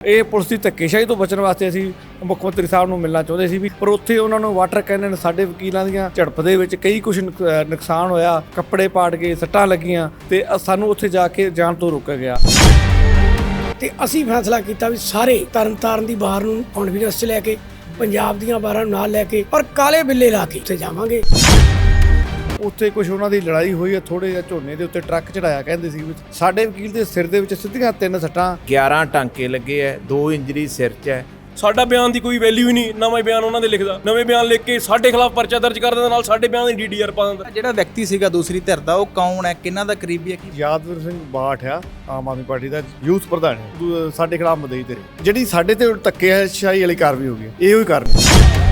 ਇਹ ਪੁਲਿਸ ਦੀ ਧੱਕੇਸ਼ਾਹੀ ਤੋਂ ਬਚਣ ਵਾਸਤੇ ਅਸੀਂ ਮੁੱਖ ਮੰਤਰੀ ਸਾਹਿਬ ਨੂੰ ਮਿਲਣਾ ਚਾਹੁੰਦੇ ਸੀ ਵੀ ਪਰ ਉੱਥੇ ਉਹਨਾਂ ਨੂੰ ਵਾਟਰ ਕੈਨਨ ਸਾਡੇ ਵਕੀਲਾਂ ਦੀਆਂ ਝੜਪ ਦੇ ਵਿੱਚ ਕਈ ਕੁਝ ਨੁਕਸਾਨ ਹੋਇਆ, ਕੱਪੜੇ ਪਾੜ ਗਏ ਸੱਟਾਂ ਲੱਗੀਆਂ ਤੇ ਸਾਨੂੰ ਉੱਥੇ ਜਾ ਕੇ ਜਾਣ ਤੋਂ ਰੋਕਿਆ ਗਿਆ। ਤੇ ਅਸੀਂ ਫੈਸਲਾ ਕੀਤਾ ਵੀ ਸਾਰੇ ਤਰਨਤਾਰਨ ਦੀ ਬਾਹਰ ਨੂੰ ਕੌਨਫੀਡੈਂਸ ਚ ਲੈ ਕੇ, ਪੰਜਾਬ ਦੀਆਂ ਬਾਹਰਾਂ ਨੂੰ ਨਾਲ ਲੈ ਕੇ ਔਰ ਕਾਲੇ ਬਿੱਲੇ ਲਾ ਕੇ ਉੱਥੇ ਜਾਵਾਂਗੇ। ਉੱਥੇ ਕੁਝ ਉਹਨਾਂ ਦੀ ਲੜਾਈ ਹੋਈ ਹੈ ਥੋੜੇ ਜਿਹਾ ਝੋਨੇ ਦੇ ਉੱਤੇ ਟਰੱਕ ਚੜਾਇਆ ਕਹਿੰਦੇ ਸੀ ਸਾਡੇ ਵਕੀਲ ਦੇ ਸਿਰ ਦੇ ਵਿੱਚ ਸਿੱਧੀਆਂ ਤਿੰਨ ਸੱਟਾਂ। 11 ਟਾਂਕੇ ਲੱਗੇ ਐ ਦੋ ਇੰਜਰੀ ਸਿਰ 'ਚ ਐ। ਸਾਡਾ ਬਿਆਨ ਦੀ ਕੋਈ ਵੈਲਿਊ ਹੀ ਨਹੀਂ ਨਵਾਂ ਬਿਆਨ ਉਹਨਾਂ ਦੇ ਲਿਖਦਾ। ਨਵੇਂ ਬਿਆਨ ਲਿਖ ਕੇ ਸਾਡੇ ਖਿਲਾਫ ਪਰਚਾ ਦਰਜ ਕਰ ਦਿੰਦਾ ਨਾਲ ਸਾਡੇ ਬਿਆਨ ਦੀ ਡੀਡੀਆਰ ਪਾ ਦਿੰਦਾ। ਜਿਹੜਾ ਵਿਅਕਤੀ ਸੀਗਾ ਦੂਸਰੀ ਧਿਰ ਦਾ ਉਹ ਕੌਣ ਹੈ ਕਿਹਨਾਂ ਦਾ ਕਰੀਬੀ ਹੈ ਕੀ ਯਾਦਵਰ ਸਿੰਘ ਬਾਠ ਆ ਆਮ ਆਦਮੀ ਪਾਰਟੀ ਦਾ ਯੂਥ ਪ੍ਰਧਾਨ ਹੈ ਸਾਡੇ ਖਿਲਾਫ ਮਦਈ ਤੇਰੇ। ਜਿਹੜੀ ਸਾਡੇ ਤੇ ਧੱਕੇ ਸ਼ਾਹੀ ਵਾਲੀ ਕਾਰਵਾਈ ਹੋ ਗਈ। ਇਹੋ ਹੀ ਕਾਰਨ।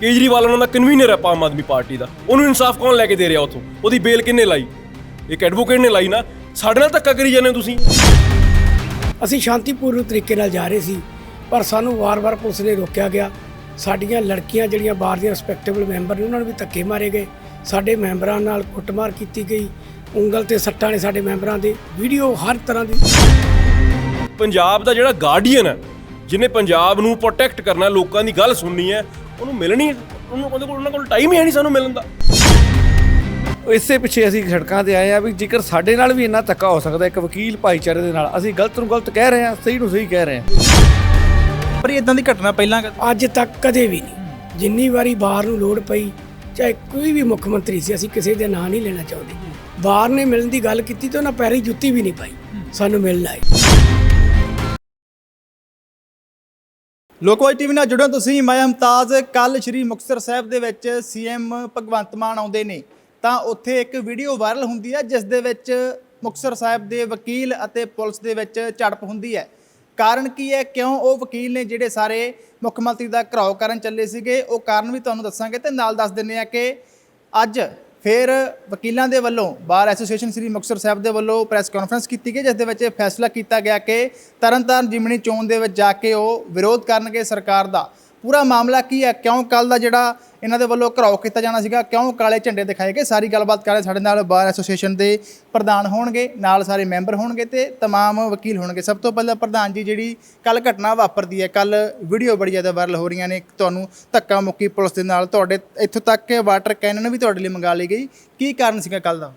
ਕੇਜਰੀਵਾਲ ਉਹਨਾਂ ਦਾ ਕਨਵੀਨਰ ਹੈ ਆਮ ਆਦਮੀ ਪਾਰਟੀ ਦਾ। ਉਹਨੂੰ ਇਨਸਾਫ ਕੌਣ ਲੈ ਕੇ ਦੇ ਰਿਹਾ ਉਥੋਂ? ਉਹਦੀ ਬੇਲ ਕਿੰਨੇ ਲਾਈ? ਇੱਕ ਐਡਵੋਕੇਟ ਨੇ ਲਾਈ ਨਾ। ਸਾਡੇ ਨਾਲ ਧੱਕਾ ਕਰੀ ਜਾਂਦੇ ਹੋ ਤੁਸੀਂ। ਅਸੀਂ ਸ਼ਾਂਤੀਪੂਰਨ ਤਰੀਕੇ ਨਾਲ ਜਾ ਰਹੇ ਸੀ ਪਰ ਸਾਨੂੰ ਵਾਰ-ਵਾਰ ਪੁਲਿਸ ਨੇ ਰੋਕਿਆ ਗਿਆ। ਸਾਡੀਆਂ ਲੜਕੀਆਂ ਜਿਹੜੀਆਂ ਬਾਹਰ ਦੀਆਂ ਰਿਸਪੈਕਟੇਬਲ ਮੈਂਬਰ ਨੇ ਉਹਨਾਂ ਨੂੰ ਵੀ ਧੱਕੇ ਮਾਰੇ ਗਏ। ਸਾਡੇ ਮੈਂਬਰਾਂ ਨਾਲ ਕੁੱਟਮਾਰ ਕੀਤੀ ਗਈ। ਉਂਗਲ ਤੇ ਸੱਟਾਂ ਨੇ ਸਾਡੇ ਮੈਂਬਰਾਂ ਦੇ। ਵੀਡੀਓ ਹਰ ਤਰ੍ਹਾਂ ਦੀ। ਪੰਜਾਬ ਦਾ ਜਿਹੜਾ ਗਾਰਡੀਅਨ ਹੈ ਜਿਹਨੇ ਪੰਜਾਬ ਨੂੰ ਪ੍ਰੋਟੈਕਟ ਕਰਨਾ ਲੋਕਾਂ ਦੀ ਗੱਲ ਸੁਣਨੀ ਹੈ ਉਹਨੂੰ ਮਿਲਣੀ ਉਹਨੂੰ ਉਹਦੇ ਕੋਲ ਉਹਨਾਂ ਕੋਲ ਟਾਈਮ ਹੀ ਹੈ ਨਹੀਂ ਸਾਨੂੰ ਮਿਲਣ ਦਾ। ਇਸੇ ਪਿੱਛੇ ਅਸੀਂ ਸੜਕਾਂ ਤੇ ਆਏ ਆ ਵੀ ਜੇਕਰ ਸਾਡੇ ਨਾਲ ਵੀ ਇੰਨਾ ਧੱਕਾ ਹੋ ਸਕਦਾ ਇੱਕ ਵਕੀਲ ਭਾਈਚਾਰੇ ਦੇ ਨਾਲ ਅਸੀਂ ਗਲਤ ਨੂੰ ਗਲਤ ਕਹਿ ਰਹੇ ਹਾਂ ਸਹੀ ਨੂੰ ਸਹੀ ਕਹਿ ਰਹੇ ਹਾਂ। ਪਰ ਇਦਾਂ ਦੀ ਘਟਨਾ ਪਹਿਲਾਂ ਅੱਜ ਤੱਕ ਕਦੇ ਵੀ ਨਹੀਂ। ਜਿੰਨੀ ਵਾਰੀ ਬਾਹਰ ਨੂੰ ਲੋੜ ਪਈ ਚਾਹੇ ਕੋਈ ਵੀ ਮੁੱਖ ਮੰਤਰੀ ਸੀ ਅਸੀਂ ਕਿਸੇ ਦੇ ਨਾਂ ਨਹੀਂ ਲੈਣਾ ਚਾਹੁੰਦੇ। ਬਾਹਰ ਨੇ ਮਿਲਣ ਦੀ ਗੱਲ ਕੀਤੀ ਤੇ ਉਹਨਾਂ ਪੈਰੀ ਜੁੱਤੀ ਵੀ ਨਹੀਂ ਪਾਈ। ਸਾਨੂੰ ਮਿਲਣ ਆਏ। ਲੋਕਵਾਈ ਟੀਵੀ ਨਾਲ ਜੁੜੋ ਤੁਸੀਂ। ਮੈਂ ਮੁਮਤਾਜ਼ ਕੱਲ ਸ਼੍ਰੀ ਮੁਕਤਸਰ ਸਾਹਿਬ ਦੇ ਵਿੱਚ ਸੀਐਮ ਭਗਵੰਤ ਮਾਨ ਆਉਂਦੇ ਨੇ। ਤਾਂ ਉੱਥੇ ਇੱਕ ਵੀਡੀਓ ਵਾਇਰਲ ਹੁੰਦੀ ਹੈ, ਜਿਸ ਦੇ ਵਿੱਚ ਮੁਕਤਸਰ ਸਾਹਿਬ ਦੇ ਵਕੀਲ ਅਤੇ ਪੁਲਿਸ ਦੇ ਵਿੱਚ ਝੜਪ ਹੁੰਦੀ ਹੈ। ਕਾਰਨ ਕੀ ਹੈ? ਕਿਉਂ ਉਹ ਵਕੀਲ ਨੇ ਜਿਹੜੇ ਸਾਰੇ ਮੁੱਖ ਮੰਤਰੀ ਦਾ ਘਰਾਓ ਕਰਨ ਚੱਲੇ ਸੀਗੇ? ਉਹ ਕਾਰਨ ਵੀ ਤੁਹਾਨੂੰ ਦੱਸਾਂਗੇ ਤੇ ਨਾਲ ਦੱਸ ਦਿੰਨੇ ਆ ਕਿ ਅੱਜ ਫਿਰ ਵਕੀਲਾਂ ਦੇ ਵੱਲੋਂ ਬਾਰ ਐਸੋਸੀਏਸ਼ਨ ਸ੍ਰੀ ਮੁਕਤਸਰ ਸਾਹਿਬ ਦੇ ਵੱਲੋਂ ਪ੍ਰੈਸ ਕਾਨਫਰੰਸ ਕੀਤੀ ਗਈ, ਜਿਸ ਦੇ ਵਿੱਚ ਇਹ ਫੈਸਲਾ ਕੀਤਾ ਗਿਆ ਕਿ ਤਰਨਤਾਰਨ ਜਿਮਣੀ ਚੋਣ ਦੇ ਵਿੱਚ ਜਾ ਕੇ ਉਹ ਵਿਰੋਧ ਕਰਨਗੇ ਸਰਕਾਰ ਦਾ। ਪੂਰਾ ਮਾਮਲਾ ਕੀ ਹੈ ਕਿਉਂ ਕੱਲ ਦਾ ਜਿਹੜਾ ਇਹਨਾਂ ਦੇ ਵੱਲੋਂ ਘਰਾਓ ਕੀਤਾ ਜਾਣਾ ਸੀਗਾ ਕਿਉਂ ਕਾਲੇ ਝੰਡੇ ਦਿਖਾਏ ਗਏ ਸਾਰੀ ਗੱਲਬਾਤ ਕਰਾਂਗੇ ਸਾਡੇ ਨਾਲ ਬਾਰ ਐਸੋਸੀਏਸ਼ਨ ਦੇ ਪ੍ਰਧਾਨ ਹੋਣਗੇ ਨਾਲ ਸਾਰੇ ਮੈਂਬਰ ਹੋਣਗੇ ਤੇ तमाम ਵਕੀਲ ਹੋਣਗੇ ਸਭ ਤੋਂ ਪਹਿਲਾਂ ਪ੍ਰਧਾਨ ਜੀ ਜਿਹੜੀ ਕੱਲ ਘਟਨਾ ਵਾਪਰਦੀ ਹੈ ਕੱਲ ਵੀਡੀਓ ਬੜੀ ਜ਼ਿਆਦਾ ਵਾਇਰਲ ਹੋ ਰਹੀਆਂ ਨੇ ਤੁਹਾਨੂੰ ਧੱਕਾ ਮੁੱਕੀ ਪੁਲਿਸ ਦੇ ਨਾਲ ਤੁਹਾਡੇ ਇੱਥੋਂ ਤੱਕ ਕਿ ਵਾਟਰ ਕੈਨਨ ਵੀ ਤੁਹਾਡੇ ਲਈ ਮੰਗਾ ਲਈ ਗਈ ਕੀ ਕਾਰਨ ਸੀਗਾ ਕੱਲ ਦਾ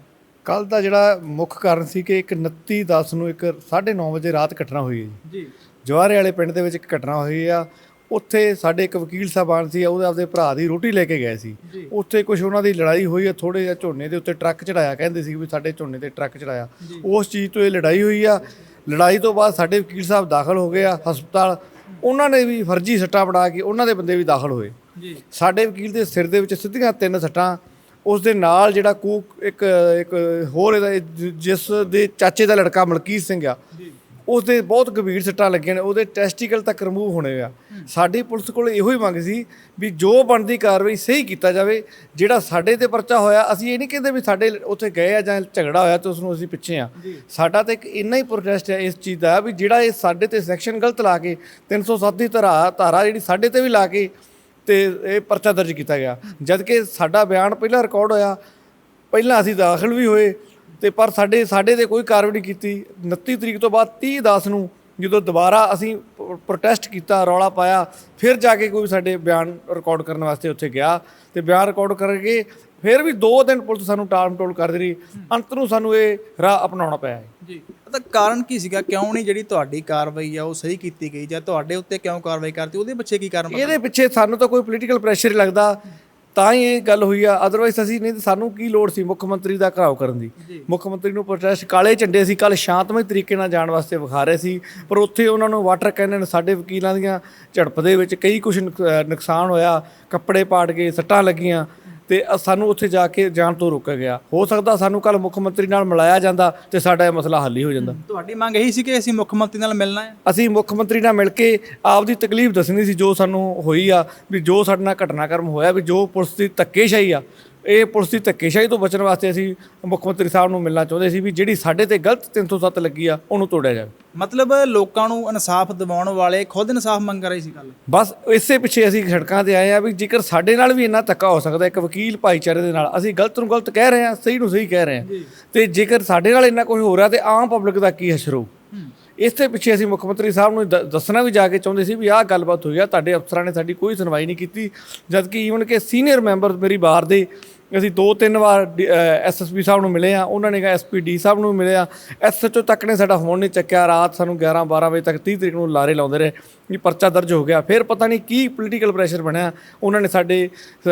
ਕੱਲ ਦਾ ਜਿਹੜਾ ਮੁੱਖ ਕਾਰਨ ਸੀ ਕਿ ਇੱਕ 29 10 ਨੂੰ ਇੱਕ 9:30 ਵਜੇ ਰਾਤ ਘਟਨਾ ਹੋਈ ਹੈ ਜੀ ਜੀ ਜਵਾਰੇ ਵਾਲੇ ਪਿੰਡ ਦੇ ਵਿੱਚ ਇੱਕ ਘਟਨਾ ਹੋਈ ਆ ਉੱਥੇ ਸਾਡੇ ਇੱਕ ਵਕੀਲ ਸਾਹਿਬਾਨ ਸੀ ਉਹਦੇ ਆਪਦੇ ਭਰਾ ਦੀ ਰੋਟੀ ਲੈ ਕੇ ਗਏ ਸੀ। ਉੱਥੇ ਕੁਝ ਉਹਨਾਂ ਦੀ ਲੜਾਈ ਹੋਈ ਆ ਥੋੜੇ ਜਿਹਾ ਝੋਨੇ ਦੇ ਉੱਤੇ ਟਰੱਕ ਚੜਾਇਆ ਕਹਿੰਦੇ ਸੀ ਵੀ ਸਾਡੇ ਝੋਨੇ ਤੇ ਟਰੱਕ ਚੜਾਇਆ। ਉਸ ਚੀਜ਼ ਤੋਂ ਇਹ ਲੜਾਈ ਹੋਈ ਆ। ਲੜਾਈ ਤੋਂ ਬਾਅਦ ਸਾਡੇ ਵਕੀਲ ਸਾਹਿਬ ਦਾਖਲ ਹੋ ਗਏ ਆ ਹਸਪਤਾਲ। ਉਹਨਾਂ ਨੇ ਵੀ ਫਰਜ਼ੀ ਸੱਟਾਂ ਬਣਾ ਕੇ ਉਹਨਾਂ ਦੇ ਬੰਦੇ ਵੀ ਦਾਖਲ ਹੋਏ। ਜੀ। ਸਾਡੇ ਵਕੀਲ ਦੇ ਸਿਰ ਦੇ ਵਿੱਚ ਸਿੱਧੀਆਂ ਤਿੰਨ ਸੱਟਾਂ ਉਸ ਦੇ ਨਾਲ ਜਿਹੜਾ ਕੂਕ ਇੱਕ ਇੱਕ ਹੋਰ ਇਹਦਾ ਇਹ ਜਿਸ ਦੇ ਚਾਚੇ ਦਾ ਲੜਕਾ ਮਲਕੀਤ ਸਿੰਘ ਆ ਉਸ ਦੇ ਬਹੁਤ ਗੰਭੀਰ ਸੱਟਾਂ ਲੱਗੀਆਂ ਨੇ ਉਹਦੇ ਟੈਸਟੀਕਲ ਤੱਕ ਰਿਮੂਵ ਹੋਣੇ ਆ। ਸਾਡੀ ਪੁਲਿਸ ਕੋਲ ਇਹੋ ਹੀ ਮੰਗ ਸੀ ਵੀ ਜੋ ਬਣਦੀ ਕਾਰਵਾਈ ਸਹੀ ਕੀਤਾ ਜਾਵੇ ਜਿਹੜਾ ਸਾਡੇ ਤੇ ਪਰਚਾ ਹੋਇਆ ਅਸੀਂ ਇਹ ਨਹੀਂ ਕਹਿੰਦੇ ਵੀ ਸਾਡੇ ਉੱਥੇ ਗਏ ਆ ਜਾਂ ਝਗੜਾ ਹੋਇਆ ਤੇ ਉਸ ਨੂੰ ਅਸੀਂ ਪਿੱਛੇ ਆ। ਸਾਡਾ ਤਾਂ ਇੱਕ ਇੰਨਾ ਹੀ ਪ੍ਰੋਟੈਸਟ ਹੈ ਇਸ ਚੀਜ਼ ਦਾ ਵੀ ਜਿਹੜਾ ਇਹ ਸਾਡੇ ਤੇ ਸੈਕਸ਼ਨ ਗਲਤ ਲਾ ਕੇ 307 ਦੀ ਧਾਰਾ ਧਾਰਾ ਜਿਹੜੀ ਸਾਡੇ ਤੇ ਵੀ ਲਾ ਕੇ ਤੇ ਇਹ ਪਰਚਾ ਦਰਜ ਕੀਤਾ ਗਿਆ। ਜਦ ਕਿ ਸਾਡਾ ਬਿਆਨ ਪਹਿਲਾਂ ਰਿਕਾਰਡ ਹੋਇਆ ਪਹਿਲਾਂ ਅਸੀਂ ਦਾਖਲ ਵੀ ਹੋਏ ਤੇ ਪਰ ਸਾਡੇ ਸਾਡੇ ਤੇ ਕੋਈ ਕਾਰਵਾਈ ਨਹੀਂ ਕੀਤੀ। 29 ਤਰੀਕ ਤੋਂ ਬਾਅਦ 30 10 ਨੂੰ ਜਦੋਂ ਦੁਬਾਰਾ ਅਸੀਂ ਪ੍ਰੋਟੈਸਟ ਕੀਤਾ ਰੌਲਾ ਪਾਇਆ ਫਿਰ ਜਾ ਕੇ ਕੋਈ ਸਾਡੇ ਬਿਆਨ ਰਿਕਾਰਡ ਕਰਨ ਵਾਸਤੇ ਉੱਥੇ ਗਿਆ ਤੇ ਬਿਆਨ ਰਿਕਾਰਡ ਕਰਕੇ ਫਿਰ ਵੀ 2 ਦਿਨ ਪੁਲਿਸ ਸਾਨੂੰ ਟਾਲ ਮਟੋਲ ਕਰਦੀ ਰਹੀ ਅੰਤ ਨੂੰ ਸਾਨੂੰ ਇਹ ਰਾਹ ਅਪਣਾਉਣਾ ਪਿਆ ਹੈ। ਜੀ। ਤਾਂ ਕਾਰਨ ਕੀ ਸੀਗਾ? ਕਿਉਂ ਨਹੀਂ ਜਿਹੜੀ ਤੁਹਾਡੀ ਕਾਰਵਾਈ ਆ ਉਹ ਸਹੀ ਕੀਤੀ ਗਈ ਜਾਂ ਤੁਹਾਡੇ ਉੱਤੇ ਕਿਉਂ ਕਾਰਵਾਈ ਕਰਤੀ? ਉਹਦੇ ਪਿੱਛੇ ਕੀ ਕਾਰਨ ਇਹਦੇ ਪਿੱਛੇ ਸਾਨੂੰ ਤਾਂ ਕੋਈ ਪੋਲੀਟੀਕਲ ਪ੍ਰੈਸ਼ਰ ਲੱਗਦਾ। ਤਾਂ ਹੀ ਇਹ ਗੱਲ ਹੋਈ ਆ। ਅਦਰਵਾਈਜ਼ ਅਸੀਂ ਨਹੀਂ ਸਾਨੂੰ ਕੀ ਲੋੜ ਸੀ ਮੁੱਖ ਮੰਤਰੀ ਦਾ ਘਰਾਓ ਕਰਨ ਦੀ? ਮੁੱਖ ਮੰਤਰੀ ਨੂੰ ਪ੍ਰੋਟੈਸਟ ਕਾਲੇ ਝੰਡੇ ਸੀ ਕੱਲ ਸ਼ਾਂਤਮਈ ਤਰੀਕੇ ਨਾਲ ਜਾਣ ਵਾਸਤੇ ਵਿਖਾ ਰਹੇ ਸੀ। ਪਰ ਉੱਥੇ ਉਹਨਾਂ ਨੂੰ ਵਾਟਰ ਕੈਨਨ ਸਾਡੇ ਵਕੀਲਾਂ ਦੀਆਂ ਝੜਪ ਦੇ ਵਿੱਚ ਕਈ ਕੁਝ ਨੁਕਸਾਨ ਹੋਇਆ। ਕੱਪੜੇ ਪਾੜ ਗਏ ਸੱਟਾਂ ਲੱਗੀਆਂ। ਤੇ ਸਾਨੂੰ ਉੱਥੇ ਜਾ ਕੇ ਜਾਣ ਤੋਂ ਰੋਕਿਆ ਗਿਆ। ਹੋ ਸਕਦਾ ਸਾਨੂੰ ਕੱਲ ਮੁੱਖ ਮੰਤਰੀ ਨਾਲ ਮਿਲਾਇਆ ਜਾਂਦਾ ਤੇ ਸਾਡਾ ਇਹ ਮਸਲਾ ਹੱਲ ਹੀ ਹੋ ਜਾਂਦਾ। ਤੁਹਾਡੀ ਮੰਗ ਇਹੀ ਸੀ ਕਿ ਅਸੀਂ ਮੁੱਖ ਮੰਤਰੀ ਨਾਲ ਮਿਲਣਾ ਹੈ? ਅਸੀਂ ਮੁੱਖ ਮੰਤਰੀ ਨਾਲ ਮਿਲ ਕੇ ਆਪਦੀ ਤਕਲੀਫ ਦੱਸਣੀ ਸੀ ਜੋ ਸਾਨੂੰ ਹੋਈ ਆ ਵੀ ਜੋ ਸਾਡੇ ਨਾਲ ਘਟਨਾਕ੍ਰਮ ਹੋਇਆ ਵੀ ਜੋ ਪੁਲਿਸ ਦੀ ਧੱਕੇਸ਼ਾਹੀ ਆ ਇਹ ਪੁਲਿਸ ਦੀ ਧੱਕੇਸ਼ਾਹੀ ਤੋਂ ਬਚਣ ਵਾਸਤੇ ਅਸੀਂ ਮੁੱਖ ਮੰਤਰੀ ਸਾਹਿਬ ਨੂੰ ਮਿਲਣਾ ਚਾਹੁੰਦੇ ਸੀ ਵੀ ਜਿਹੜੀ ਸਾਡੇ ਤੇ ਗਲਤ 307 ਲੱਗੀ ਆ ਉਹਨੂੰ ਤੋੜਿਆ ਜਾਵੇ। ਮਤਲਬ ਲੋਕਾਂ ਨੂੰ ਇਨਸਾਫ ਦਿਵਾਉਣ ਵਾਲੇ ਖੁਦ ਇਨਸਾਫ ਮੰਗ ਰਹੇ ਸੀ ਕੱਲ ਬਸ ਇਸੇ ਪਿੱਛੇ ਅਸੀਂ ਸੜਕਾਂ ਤੇ ਆਏ ਆ ਵੀ ਜੇਕਰ ਸਾਡੇ ਨਾਲ ਵੀ ਇੰਨਾ ਧੱਕਾ ਹੋ ਸਕਦਾ ਇੱਕ ਵਕੀਲ ਭਾਈਚਾਰੇ ਦੇ ਨਾਲ ਅਸੀਂ ਗਲਤ ਨੂੰ ਗਲਤ ਕਹਿ ਰਹੇ ਹਾਂ ਸਹੀ ਨੂੰ ਸਹੀ ਕਹਿ ਰਹੇ ਹਾਂ। ਤੇ ਜੇਕਰ ਸਾਡੇ ਨਾਲ ਇੰਨਾ ਕੁਝ ਹੋ ਰਿਹਾ ਤੇ ਆਮ ਪਬਲਿਕ ਦਾ ਕੀ ਹਸ਼ਰ ਹੋਊ? ਇਸ ਇਸੇ ਪਿੱਛੇ ਅਸੀਂ ਮੁੱਖ ਮੰਤਰੀ ਸਾਹਿਬ ਨੂੰ ਦ- ਦੱਸਣਾ ਵੀ ਜਾ ਕੇ ਚਾਹੁੰਦੇ ਸੀ ਵੀ ਆਹ ਗੱਲਬਾਤ ਹੋਈ ਆ, ਤੁਹਾਡੇ ਅਫਸਰਾਂ ਨੇ ਸਾਡੀ ਕੋਈ ਸੁਣਵਾਈ ਨਹੀਂ ਕੀਤੀ, ਜਦਕਿ ਈਵਨ ਕਿ ਸੀਨੀਅਰ ਮੈਂਬਰ ਮੇਰੀ ਬਾਰ ਦੇ, ਅਸੀਂ ਦੋ ਤਿੰਨ ਵਾਰ ਐਸਐਸਪੀ ਸਾਹਿਬ ਨੂੰ ਮਿਲੇ ਆ, ਉਹਨਾਂ ਨੇ ਕਿਹਾ ਐਸਪੀਡੀ ਸਾਹਿਬ ਨੂੰ ਮਿਲੇ ਆ ਐਸਐਚਓ ਤੱਕ ਨੇ ਸਾਡਾ ਫੋਨ ਨਹੀਂ ਚੱਕਿਆ, ਰਾਤ ਸਾਨੂੰ 11 12 ਵਜੇ ਤੱਕ 30 ਤਰੀਕ ਨੂੰ ਲਾਰੇ ਲਾਉਂਦੇ ਰਹੇ, ਵੀ ਪਰਚਾ ਦਰਜ ਹੋ ਗਿਆ, ਫਿਰ ਪਤਾ ਨਹੀਂ ਕੀ ਪੋਲੀਟੀਕਲ ਪ੍ਰੈਸ਼ਰ ਬਣਿਆ, ਉਹਨਾਂ ਨੇ ਸਾਡੇ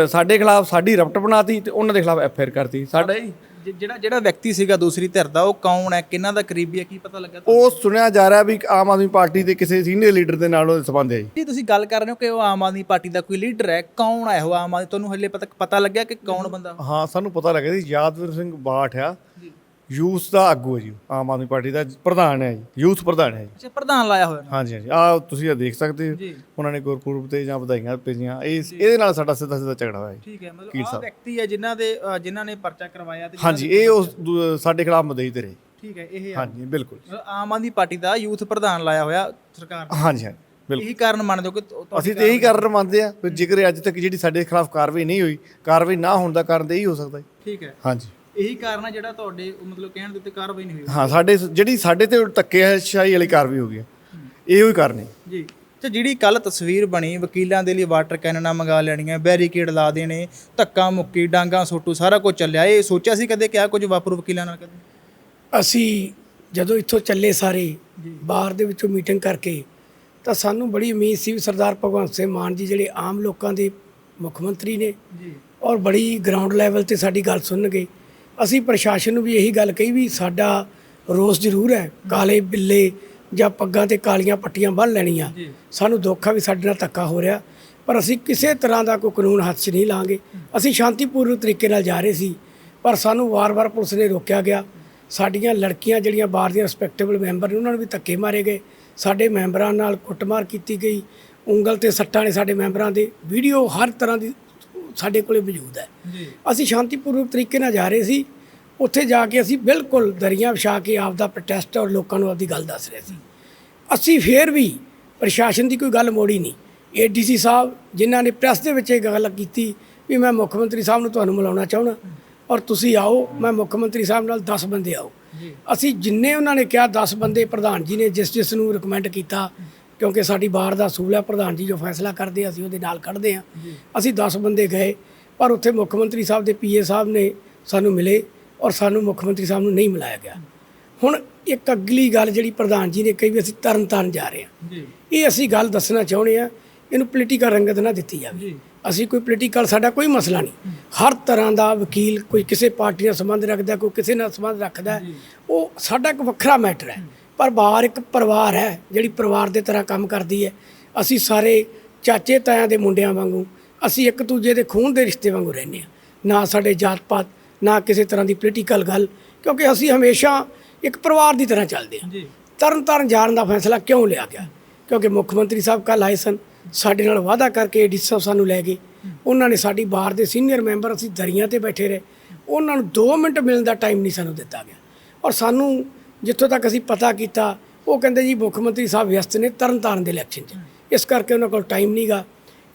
ਸਾਡੇ ਖਿਲਾਫ ਸਾਡੀ ਰਪਟ ਬਣਾਤੀ ਤੇ ਉਹਨਾਂ ਦੇ ਖਿਲਾਫ ਐਫਆਈਆਰ ਕਰਤੀ, ਸਾਡਾ ਹੀ ਜਿਹੜਾ ਜਿਹੜਾ ਵਿਅਕਤੀ ਸੀਗਾ ਦੂਸਰੀ ਧਿਰ ਦਾ ਉਹ ਕੌਣ ਹੈ? ਕਿਹਨਾਂ ਦਾ ਕਰੀਬੀ ਹੈ? ਕੀ ਪਤਾ ਲੱਗਾ? ਉਹ ਸੁਣਿਆ ਜਾ ਰਿਹਾ ਵੀ ਆਮ ਆਦਮੀ ਪਾਰਟੀ ਦੇ ਕਿਸੇ ਸੀਨੀਅਰ ਲੀਡਰ ਦੇ ਨਾਲ ਉਹਦੇ ਸੰਬੰਧ ਹੈ ਜੀ। ਜੀ ਤੁਸੀਂ ਗੱਲ ਕਰ ਰਹੇ ਹੋ ਕਿ ਉਹ ਆਮ ਆਦਮੀ ਪਾਰਟੀ ਦਾ ਕੋਈ ਲੀਡਰ ਹੈ। ਕੌਣ ਹੈ ਉਹ ਆਮ ਆਦਮੀ? ਤੁਹਾਨੂੰ ਹਲੇ ਪਤਾ ਪਤਾ ਲੱਗਿਆ ਕਿ ਕੌਣ ਬੰਦਾ? ਹਾਂ ਸਾਨੂੰ ਪਤਾ ਲੱਗਿਆ ਜੀ। ਯਾਦਵੀਰ ਸਿੰਘ ਬਾਠ ਆ। ਯੂਥ ਦਾ ਆਗੂ ਹੈ ਜੀ ਆਮ ਆਦਮੀ ਪਾਰਟੀ ਦਾ ਪ੍ਰਧਾਨ ਹੈ ਜੀ ਯੂਥ ਪ੍ਰਧਾਨ ਹੈ ਜੀ। ਅੱਛਾ ਪ੍ਰਧਾਨ ਲਾਇਆ ਹੋਇਆ ਹਾਂਜੀ ਹਾਂਜੀ। ਆ ਤੁਸੀਂ ਇਹ ਦੇਖ ਸਕਦੇ ਹੋ ਜੀ। ਉਹਨਾਂ ਨੇ ਗੁਰਪੁਰਬ ਤੇ ਜਾਂ ਵਧਾਈਆਂ ਭੇਜੀਆਂ ਇਹ ਇਹਦੇ ਨਾਲ ਸਾਡਾ ਸਿੱਧਾ ਸਿੱਧਾ ਝਗੜਾ ਹੋਇਆ ਜੀ ਠੀਕ ਹੈ ਮਤਲਬ ਆਹ। ਵਿਅਕਤੀ ਹੈ ਜਿਨ੍ਹਾਂ ਦੇ ਅ, ਜਿਨ੍ਹਾਂ ਨੇ ਪਰਚਾ ਕਰਵਾਇਆ ਤੇ ਹਾਂਜੀ ਇਹ ਉਸ ਦੂ- ਸਾਡੇ ਖਿਲਾਫ ਮਦਈ ਤੇ ਰਹੇ। ਠੀਕ ਹੈ ਇਹ ਆ। ਹਾਂਜੀ ਬਿਲਕੁਲ। ਮਤਲਬ ਆਮ ਆਦਮੀ ਪਾਰਟੀ ਦਾ ਯੂਥ ਪ੍ਰਧਾਨ ਲਾਇਆ ਹੋਇਆ ਸਰਕਾਰ ਨੇ। ਹਾਂਜੀ ਹਾਂਜੀ ਬਿਲਕੁਲ। ਇਹੀ ਕਾਰਨ ਮੰਨਦੇ ਹੋ ਕਿ ਤੁ- ਅਸੀਂ ਤੇ ਇਹੀ ਕਾਰਨ ਮੰਨਦੇ ਆ ਵੀ ਜੇਕਰ ਅੱਜ ਤੱਕ ਜਿਹੜੀ ਸਾਡੇ ਖਿਲਾਫ ਕਾਰਵਾਈ ਨਹੀਂ ਹੋਈ ਕਾਰਵਾਈ ਨਾ ਹੋਣ ਦਾ ਕਾਰਨ ਤੇ ਇਹੀ ਹੋ ਸਕਦਾ ਜੀ। ਠੀਕ ਹੈ। ਹਾਂਜੀ। ਇਹੀ ਕਾਰਨ ਹੈ ਜਿਹੜਾ ਤੁਹਾਡੇ ਮਤਲਬ ਕਹਿਣ ਦੇ ਉੱਤੇ ਕਾਰਵਾਈ ਨਹੀਂ ਹੋਈ। ਹਾਂ ਸਾਡੇ ਜਿਹੜੀ ਸਾਡੇ ਤੇ ਧੱਕੇ ਸ਼ਾਹੀ ਵਾਲੀ ਕਾਰਵਾਈ ਹੋ ਗਈ ਹੈ। ਇਹੋ ਹੀ ਕਾਰਨ ਹੈ। ਜੀ। ਤੇ ਜਿਹੜੀ ਕੱਲ ਤਸਵੀਰ ਬਣੀ ਵਕੀਲਾਂ ਦੇ ਲਈ ਵਾਟਰ ਕੈਨਨਾਂ ਮੰਗਾ ਲੈਣੀਆਂ ਬੈਰੀਕੇਡ ਲਾ ਦੇਣੇ ਧੱਕਾ ਮੁੱਕੀ ਡਾਂਗਾ ਸੋਟੂ ਸਾਰਾ ਕੁਝ ਚੱਲਿਆ। ਇਹ ਸੋਚਿਆ ਸੀ ਕਦੇ ਕਿਹਾ ਕੁਝ ਵਾਪਰੂ ਵਕੀਲਾਂ ਨਾਲ ਕਦੇ? ਅਸੀਂ ਜਦੋਂ ਇੱਥੋਂ ਚੱਲੇ ਸਾਰੇ ਬਾਹਰ ਦੇ ਵਿੱਚੋਂ ਮੀਟਿੰਗ ਕਰਕੇ ਤਾਂ ਸਾਨੂੰ ਬੜੀ ਉਮੀਦ ਸੀ ਵੀ ਸਰਦਾਰ ਭਗਵੰਤ ਸਿੰਘ ਮਾਨ ਜੀ ਜਿਹੜੇ ਆਮ ਲੋਕਾਂ ਦੇ ਮੁੱਖ ਮੰਤਰੀ ਨੇ ਜੀ। ਔਰ ਬੜੀ ਗਰਾਊਂਡ ਲੈਵਲ ਤੇ ਸਾਡੀ ਗੱਲ ਸੁਣਨਗੇ। ਅਸੀਂ ਪ੍ਰਸ਼ਾਸਨ ਨੂੰ ਵੀ ਇਹੀ ਗੱਲ ਕਹੀ ਵੀ ਸਾਡਾ ਰੋਸ ਜ਼ਰੂਰ ਹੈ ਕਾਲੇ ਬਿੱਲੇ ਜਾਂ ਪੱਗਾਂ ਤੇ ਕਾਲੀਆਂ ਪੱਟੀਆਂ ਬੰਨ੍ਹ ਲੈਣੀਆਂ। ਸਾਨੂੰ ਦੁੱਖ ਆ ਵੀ ਸਾਡੇ ਨਾਲ ਧੱਕਾ ਹੋ ਰਿਹਾ। ਪਰ ਅਸੀਂ ਕਿਸੇ ਤਰ੍ਹਾਂ ਦਾ ਕੋਈ ਕਾਨੂੰਨ ਹੱਥ 'ਚ ਨਹੀਂ ਲਾਂਗੇ। ਅਸੀਂ ਸ਼ਾਂਤੀਪੂਰਵਕ ਤਰੀਕੇ ਨਾਲ ਜਾ ਰਹੇ ਸੀ ਪਰ ਸਾਨੂੰ ਵਾਰ-ਵਾਰ ਪੁਲਿਸ ਨੇ ਰੋਕਿਆ ਗਿਆ। ਸਾਡੀਆਂ ਲੜਕੀਆਂ ਜਿਹੜੀਆਂ ਬਾਹਰ ਦੀਆਂ ਰਿਸਪੈਕਟੇਬਲ ਮੈਂਬਰ ਨੇ ਉਹਨਾਂ ਨੂੰ ਵੀ ਧੱਕੇ ਮਾਰੇ ਗਏ। ਸਾਡੇ ਮੈਂਬਰਾਂ ਨਾਲ ਕੁੱਟਮਾਰ ਕੀਤੀ ਗਈ। ਉਂਗਲ ਤੇ ਸੱਟਾਂ ਨੇ ਸਾਡੇ ਮੈਂਬਰਾਂ ਦੇ। ਵੀਡੀਓ ਹਰ ਤਰ੍ਹਾਂ ਦੀ ਸਾਡੇ ਕੋਲੇ ਮੌਜੂਦ ਹੈ। ਅਸੀਂ ਸ਼ਾਂਤੀਪੂਰਵਕ ਤਰੀਕੇ ਨਾਲ ਜਾ ਰਹੇ ਸੀ। ਉੱਥੇ ਜਾ ਕੇ ਅਸੀਂ ਬਿਲਕੁਲ ਦਰੀਆਂ ਵਿਛਾ ਕੇ ਆਪ ਦਾ ਪ੍ਰੋਟੈਸਟ ਔਰ ਲੋਕਾਂ ਨੂੰ ਆਪਦੀ ਗੱਲ ਦੱਸ ਰਹੇ ਸੀ। ਅਸੀਂ ਫੇਰ ਵੀ ਪ੍ਰਸ਼ਾਸਨ ਦੀ ਕੋਈ ਗੱਲ ਮੋੜੀ ਨਹੀਂ। ਏਡੀਸੀ ਸਾਹਿਬ ਜਿਨ੍ਹਾਂ ਨੇ ਪ੍ਰੈਸ ਦੇ ਵਿੱਚ ਇਹ ਗੱਲ ਕੀਤੀ ਵੀ ਮੈਂ ਮੁੱਖ ਮੰਤਰੀ ਸਾਹਿਬ ਨੂੰ ਤੁਹਾਨੂੰ ਮਿਲਾਉਣਾ ਚਾਹੁੰਦਾ ਔਰ ਤੁਸੀਂ ਆਓ ਮੈਂ ਮੁੱਖ ਮੰਤਰੀ ਸਾਹਿਬ ਨਾਲ 10 ਬੰਦੇ ਆਓ। ਅਸੀਂ ਜਿੰਨੇ ਉਹਨਾਂ ਨੇ ਕਿਹਾ 10 ਬੰਦੇ ਪ੍ਰਧਾਨ ਜੀ ਨੇ ਜਿਸ ਜਿਸ ਨੂੰ ਰეკਮੈਂਡ ਕੀਤਾ ਕਿਉਂਕਿ ਸਾਡੀ ਬਾਰ ਦਾ ਅਸੂਲ ਹੈ ਪ੍ਰਧਾਨ ਜੀ ਜੋ ਫੈਸਲਾ ਕਰਦੇ ਆ, ਅਸੀਂ ਉਹਦੇ ਨਾਲ ਕੱਢਦੇ ਆ ਅਸੀਂ 10 ਬੰਦੇ ਗਏ ਪਰ ਉੱਥੇ ਮੁੱਖ ਮੰਤਰੀ ਸਾਹਿਬ ਦੇ ਪੀਏ ਸਾਹਿਬ ਨੇ ਸਾਨੂੰ ਮਿਲੇ ਔਰ ਸਾਨੂੰ ਮੁੱਖ ਮੰਤਰੀ ਸਾਹਿਬ ਨੂੰ ਨਹੀਂ ਮਿਲਾਇਆ ਗਿਆ। ਹੁਣ ਇੱਕ ਅਗਲੀ ਗੱਲ ਜਿਹੜੀ ਪ੍ਰਧਾਨ ਜੀ ਨੇ ਕਹੀ ਵੀ ਅਸੀਂ ਤਰਨ ਤਾਰਨ ਜਾ ਰਹੇ ਹਾਂ। ਇਹ ਅਸੀਂ ਗੱਲ ਦੱਸਣਾ ਚਾਹੁੰਦੇ ਆ ਇਹਨੂੰ ਪੋਲੀਟੀਕਲ ਰੰਗਤ ਨਾ ਦਿੱਤੀ ਜਾਵੇ। ਅਸੀਂ ਕੋਈ ਪੋਲੀਟੀਕਲ ਸਾਡਾ ਕੋਈ ਮਸਲਾ ਨਹੀਂ। ਹਰ ਤਰ੍ਹਾਂ ਦਾ ਵਕੀਲ ਕੋਈ ਕਿਸੇ ਪਾਰਟੀ ਨਾਲ ਸੰਬੰਧ ਰੱਖਦਾ ਕੋਈ ਕਿਸੇ ਨਾਲ ਸੰਬੰਧ ਰੱਖਦਾ ਹੈ। ਉਹ ਸਾਡਾ ਇੱਕ ਵੱਖਰਾ ਮੈਟਰ ਹੈ। ਪਰ ਬਾਹਰ ਇੱਕ ਪਰਿਵਾਰ ਹੈ ਜਿਹੜੀ ਪਰਿਵਾਰ ਦੇ ਤਰ੍ਹਾਂ ਕੰਮ ਕਰਦੀ ਹੈ। ਅਸੀਂ ਸਾਰੇ ਚਾਚੇ ਤਾਇਆਂ ਦੇ ਮੁੰਡਿਆਂ ਵਾਂਗੂ ਅਸੀਂ ਇੱਕ ਦੂਜੇ ਦੇ ਖੂਨ ਦੇ ਰਿਸ਼ਤੇ ਵਾਂਗੂ ਰਹਿੰਦੇ ਹਾਂ। ਨਾ ਸਾਡੇ ਜਾਤ ਪਾਤ ਨਾ ਕਿਸੇ ਤਰ੍ਹਾਂ ਦੀ ਪੋਲੀਟੀਕਲ ਗੱਲ ਕਿਉਂਕਿ ਅਸੀਂ ਹਮੇਸ਼ਾ ਇੱਕ ਪਰਿਵਾਰ ਦੀ ਤਰ੍ਹਾਂ ਚੱਲਦੇ ਹਾਂ। ਤਰਨ ਤਾਰਨ ਜਾਣ ਦਾ ਫੈਸਲਾ ਕਿਉਂ ਲਿਆ ਗਿਆ? ਕਿਉਂਕਿ ਮੁੱਖ ਮੰਤਰੀ ਸਾਹਿਬ ਕੱਲ੍ਹ ਆਏ ਸਨ ਸਾਡੇ ਨਾਲ ਵਾਅਦਾ ਕਰਕੇ ਡੀ ਸਾਹਿਬ ਸਾਨੂੰ ਲੈ ਗਏ। ਉਹਨਾਂ ਨੇ ਸਾਡੀ ਬਾਰ ਦੇ ਸੀਨੀਅਰ ਮੈਂਬਰ ਅਸੀਂ ਦਰੀਆਂ ਤੇ ਬੈਠੇ ਰਹੇ। ਉਹਨਾਂ ਨੂੰ 2 ਮਿੰਟ ਮਿਲਣ ਦਾ ਟਾਈਮ ਨਹੀਂ ਸਾਨੂੰ ਦਿੱਤਾ ਗਿਆ। ਔਰ ਸਾਨੂੰ ਜਿੱਥੋਂ ਤੱਕ ਅਸੀਂ ਪਤਾ ਕੀਤਾ, ਉਹ ਕਹਿੰਦੇ ਜੀ ਮੁੱਖ ਮੰਤਰੀ ਸਾਹਿਬ ਵਿਅਸਤ ਨੇ ਤਰਨਤਾਰਨ ਦੇ ਇਲੈਕਸ਼ਨ 'ਚ। ਇਸ ਕਰਕੇ ਉਹਨਾਂ ਕੋਲ ਟਾਈਮ ਨਹੀਂਗਾ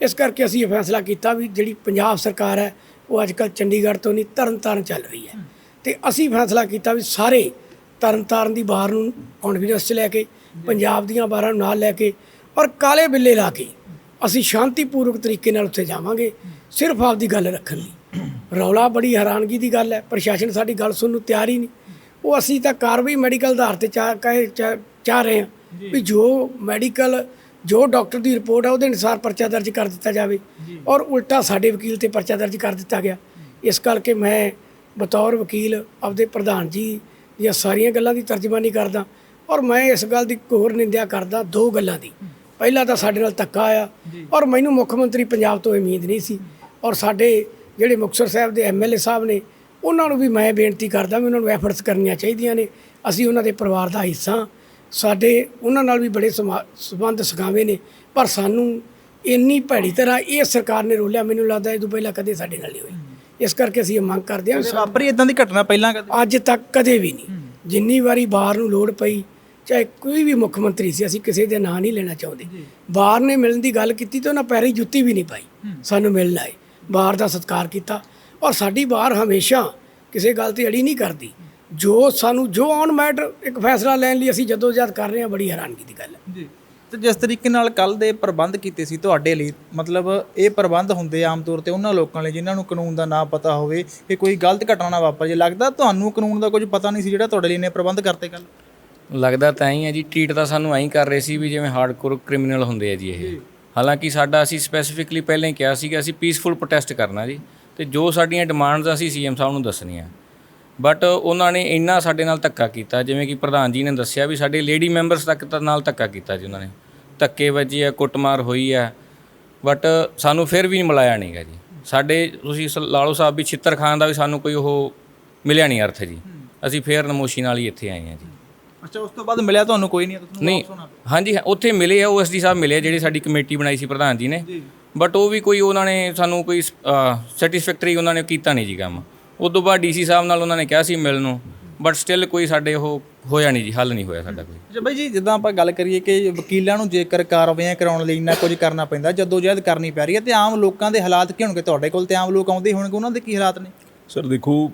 ਇਸ ਕਰਕੇ ਅਸੀਂ ਇਹ ਫੈਸਲਾ ਕੀਤਾ ਵੀ ਜਿਹੜੀ ਪੰਜਾਬ ਸਰਕਾਰ ਹੈ, ਉਹ ਅੱਜ ਕੱਲ੍ਹ ਚੰਡੀਗੜ੍ਹ ਤੋਂ ਨਹੀਂ ਤਰਨ ਤਾਰਨ ਚੱਲ ਰਹੀ ਹੈ। ਤੇ ਅਸੀਂ ਫੈਸਲਾ ਕੀਤਾ ਵੀ ਸਾਰੇ ਤਰਨ ਤਾਰਨ ਦੀ ਬਾਹਰ ਨੂੰ ਕੌਨਫੀਡੈਂਸ 'ਚ ਲੈ ਕੇ, ਪੰਜਾਬ ਦੀਆਂ ਬਾਰਾਂ ਨੂੰ ਨਾਲ ਲੈ ਕੇ ਔਰ ਕਾਲੇ ਬਿੱਲੇ ਲਾ ਕੇ ਅਸੀਂ ਸ਼ਾਂਤੀਪੂਰਵਕ ਤਰੀਕੇ ਨਾਲ ਉੱਥੇ ਜਾਵਾਂਗੇ, ਸਿਰਫ ਆਪਦੀ ਗੱਲ ਰੱਖਣ ਲਈ। ਰੌਲਾ ਬੜੀ ਹੈਰਾਨਗੀ ਦੀ ਗੱਲ ਹੈ, ਪ੍ਰਸ਼ਾਸਨ ਸਾਡੀ ਗੱਲ ਸੁਣਨ ਨੂੰ ਤਿਆਰ ਹੀ ਨਹੀਂ। ਉਹ ਅਸੀਂ ਤਾਂ ਕਾਰਵਾਈ ਮੈਡੀਕਲ ਆਧਾਰ ਤੇ ਚਾਹ ਕਹੇ ਚਾਹ ਚਾਹ ਰਹੇ ਹਾਂ ਵੀ ਜੋ ਮੈਡੀਕਲ ਜੋ ਡਾਕਟਰ ਦੀ ਰਿਪੋਰਟ ਹੈ ਉਹਦੇ ਅਨੁਸਾਰ ਪਰਚਾ ਦਰਜ ਕਰ ਦਿੱਤਾ ਜਾਵੇ ਔਰ ਉਲਟਾ ਸਾਡੇ ਵਕੀਲ ਤੇ ਪਰਚਾ ਦਰਜ ਕਰ ਦਿੱਤਾ ਗਿਆ। ਇਸ ਕਰਕੇ ਮੈਂ ਬਤੌਰ ਵਕੀਲ ਆਪਦੇ ਪ੍ਰਧਾਨ ਜੀ ਦੀਆਂ ਸਾਰੀਆਂ ਗੱਲਾਂ ਦੀ ਤਰਜਮਾਨੀ ਕਰਦਾ ਔਰ ਮੈਂ ਇਸ ਗੱਲ ਦੀ ਘੋਰ ਨਿੰਦਿਆ ਕਰਦਾ ਦੋ ਗੱਲਾਂ ਦੀ। ਪਹਿਲਾ ਤਾਂ ਸਾਡੇ ਨਾਲ ਧੱਕਾ ਆਇਆ ਔਰ ਮੈਨੂੰ ਮੁੱਖ ਮੰਤਰੀ ਪੰਜਾਬ ਤੋਂ ਉਮੀਦ ਨਹੀਂ ਸੀ। ਔਰ ਸਾਡੇ ਜਿਹੜੇ ਮੁਕਤਸਰ ਸਾਹਿਬ ਦੇ ਐਮਐਲਏ ਸਾਹਿਬ ਨੇ ਉਹਨਾਂ ਨੂੰ ਵੀ ਮੈਂ ਬੇਨਤੀ ਕਰਦਾ ਵੀ ਉਹਨਾਂ ਨੂੰ ਐਫਰਟਸ ਕਰਨੀਆਂ ਚਾਹੀਦੀਆਂ ਨੇ। ਅਸੀਂ ਉਹਨਾਂ ਦੇ ਪਰਿਵਾਰ ਦਾ ਹਿੱਸਾ ਸਾਡੇ ਉਹਨਾਂ ਨਾਲ ਵੀ ਬੜੇ ਸੰਬੰਧ ਸਗਾਵੇਂ ਨੇ। ਪਰ ਸਾਨੂੰ ਇੰਨੀ ਭੈੜੀ ਤਰ੍ਹਾਂ ਇਹ ਸਰਕਾਰ ਨੇ ਰੋਲਿਆ ਮੈਨੂੰ ਲੱਗਦਾ ਇਹ ਤੋਂ ਪਹਿਲਾਂ ਕਦੇ ਸਾਡੇ ਨਾਲ ਨਹੀਂ ਹੋਈ। ਇਸ ਕਰਕੇ ਅਸੀਂ ਇਹ ਮੰਗ ਕਰਦੇ ਹਾਂ ਵਾਪਰੀ ਇਦਾਂ ਦੀ ਘਟਨਾ ਪਹਿਲਾਂ ਕਦੇ? ਅੱਜ ਤੱਕ ਕਦੇ ਵੀ ਨਹੀਂ। ਜਿੰਨੀ ਵਾਰੀ ਬਾਹਰ ਨੂੰ ਲੋੜ ਪਈ ਚਾਹੇ ਕੋਈ ਵੀ ਮੁੱਖ ਮੰਤਰੀ ਸੀ ਅਸੀਂ ਕਿਸੇ ਦੇ ਨਾਂ ਨਹੀਂ ਲੈਣਾ ਚਾਹੁੰਦੇ। ਬਾਹਰ ਨੇ ਮਿਲਣ ਦੀ ਗੱਲ ਕੀਤੀ ਤੇ ਉਹਨਾਂ ਪੈਰੀ ਜੁੱਤੀ ਵੀ ਨਹੀਂ ਪਾਈ। ਸਾਨੂੰ ਮਿਲਣ ਆਏ। ਬਾਹਰ ਦਾ ਸਤਿਕਾਰ ਕੀਤਾ। ਔਰ ਸਾਡੀ ਬਾਹਰ ਹਮੇਸ਼ਾ ਕਿਸੇ ਗੱਲ ਤੇ ਅੜੀ ਨਹੀਂ ਕਰਦੀ। ਜੋ ਸਾਨੂੰ ਜੋ ਔਨ ਮੈਟਰ ਇੱਕ ਫੈਸਲਾ ਲੈਣ ਲਈ ਅਸੀਂ ਜਦੋਜਹਿਦ ਕਰ ਰਹੇ ਹਾਂ ਬੜੀ ਹੈਰਾਨਗੀ ਦੀ ਗੱਲ ਹੈ। ਜੀ। ਤੇ ਜਿਸ ਤਰੀਕੇ ਨਾਲ ਕੱਲ ਦੇ ਪ੍ਰਬੰਧ ਕੀਤੇ ਸੀ ਤੁਹਾਡੇ ਲਈ ਮਤਲਬ ਇਹ ਪ੍ਰਬੰਧ ਹੁੰਦੇ ਆਮ ਤੌਰ ਤੇ ਉਹਨਾਂ ਲੋਕਾਂ ਲਈ ਜਿਨ੍ਹਾਂ ਨੂੰ ਕਾਨੂੰਨ ਦਾ ਨਾ ਪਤਾ ਹੋਵੇ ਕਿ ਕੋਈ ਗਲਤ ਘਟਨਾ ਨਾ ਵਾਪਰ ਜੇ ਲੱਗਦਾ ਤੁਹਾਨੂੰ ਕਾਨੂੰਨ ਦਾ ਕੁਝ ਪਤਾ ਨਹੀਂ ਸੀ ਜਿਹੜਾ ਤੁਹਾਡੇ ਲਈ ਨੇ ਪ੍ਰਬੰਧ ਕਰਤੇ ਕੱਲ ਲੱਗਦਾ ਤਾਂ ਹੀ ਹੈ ਜੀ ਟ੍ਰੀਟ ਤਾਂ ਸਾਨੂੰ ਐਂ ਕਰ ਰਹੇ ਸੀ ਵੀ ਜਿਵੇਂ ਹਾਰਡਕੋਰ ਕ੍ਰਿਮੀਨਲ ਹੁੰਦੇ ਆ ਜੀ ਇਹ। ਹਾਲਾਂਕਿ ਸਾਡਾ ਅਸੀਂ ਸਪੈਸੀਫਿਕਲੀ ਪਹਿਲਾਂ ਹੀ ਕਿਹਾ ਸੀ ਕਿ ਅਸੀਂ ਪੀਸਫੁਲ ਪ੍ਰੋਟੈਸਟ ਕਰਨਾ ਜੀ। ਤੇ ਜੋ ਸਾਡੀਆਂ ਡਿਮਾਂਡਸ ਅਸੀਂ ਸੀਐਮ ਸਾਹਿਬ ਨੂੰ ਦੱਸਣੀਆਂ। ਬਟ ਉਹਨਾਂ ਨੇ ਇੰਨਾ ਸਾਡੇ ਨਾਲ ਧੱਕਾ ਕੀਤਾ ਜਿਵੇਂ ਕਿ ਪ੍ਰਧਾਨ ਜੀ ਨੇ ਦੱਸਿਆ ਵੀ ਸਾਡੇ ਲੇਡੀ ਮੈਂਬਰਸ ਤੱਕ ਤਾਂ ਨਾਲ ਧੱਕਾ ਕੀਤਾ ਜੀ ਉਹਨਾਂ ਨੇ। ਧੱਕੇ ਵੱਜੇ ਆ ਕੁੱਟਮਾਰ ਹੋਈ ਆ। ਬਟ ਸਾਨੂੰ ਫਿਰ ਵੀ ਮਿਲਾਇਆ ਨਹੀਂਗਾ ਜੀ। ਸਾਡੇ ਤੁਸੀਂ ਲਾਲੋ ਸਾਹਿਬ ਵੀ ਛਿੱਤਰ ਖਾਨ ਦਾ ਵੀ ਸਾਨੂੰ ਕੋਈ ਉਹ ਮਿਲਿਆ ਨਹੀਂ ਅਰਥ ਜੀ। ਅਸੀਂ ਫੇਰ ਨਮੋਸ਼ੀ ਨਾਲ ਹੀ ਇੱਥੇ ਆਏ ਹਾਂ ਜੀ। ਅੱਛਾ ਉਸ ਤੋਂ ਬਾਅਦ ਮਿਲਿਆ ਤੁਹਾਨੂੰ ਕੋਈ ਨਹੀਂ। ਤੁਹਾਨੂੰ ਨਹੀਂ ਹਾਂਜੀ ਉੱਥੇ ਮਿਲੇ ਆ ਓਐਸਡੀ ਸਾਹਿਬ ਮਿਲੇ ਆ, ਜਿਹੜੀ ਸਾਡੀ ਕਮੇਟੀ ਬਣਾਈ ਸੀ ਪ੍ਰਧਾਨ ਜੀ ਨੇ। ਬਟ ਉਹ ਵੀ ਕੋਈ ਉਹਨਾਂ ਨੇ ਸਾਨੂੰ ਕੋਈ ਸੈਟੀਸਫੈਕਟਰੀ ਉਹਨਾਂ ਨੇ ਕੀਤਾ ਨਹੀਂ ਜੀ ਕੰਮ। ਉਸ ਤੋਂ ਬਾਅਦ ਡੀਸੀ ਸਾਹਿਬ ਨਾਲ ਉਹਨਾਂ ਨੇ ਕਿਹਾ ਸੀ ਮਿਲਣ ਨੂੰ ਬਟ ਸਟਿਲ ਕੋਈ ਸਾਡੇ ਉਹ ਹੋਇਆ ਨਹੀਂ ਜੀ ਹੱਲ ਨਹੀਂ ਹੋਇਆ ਸਾਡਾ ਕੋਈ। ਅੱਛਾ ਬਾਈ ਜੀ ਜਿੱਦਾਂ ਆਪਾਂ ਗੱਲ ਕਰੀਏ ਕਿ ਵਕੀਲਾਂ ਨੂੰ ਜੇਕਰ ਕਾਰਵਾਈਆਂ ਕਰਾਉਣ ਲਈ ਇੰਨਾ ਕੁਝ ਕਰਨਾ ਪੈਂਦਾ ਜਦੋਂ ਜਹਿਦ ਕਰਨੀ ਪੈ ਰਹੀ ਹੈ ਤੇ ਆਮ ਲੋਕਾਂ ਦੇ ਹਾਲਾਤ ਕੀ ਹੋਣਗੇ ਤੁਹਾਡੇ ਕੋਲ ਤੇ ਆਮ ਲੋਕ ਆਉਂਦੇ ਹੋਣਗੇ ਉਹਨਾਂ ਦੇ ਕੀ ਹਾਲਾਤ ਨੇ? ਸਰ ਦੇਖੋ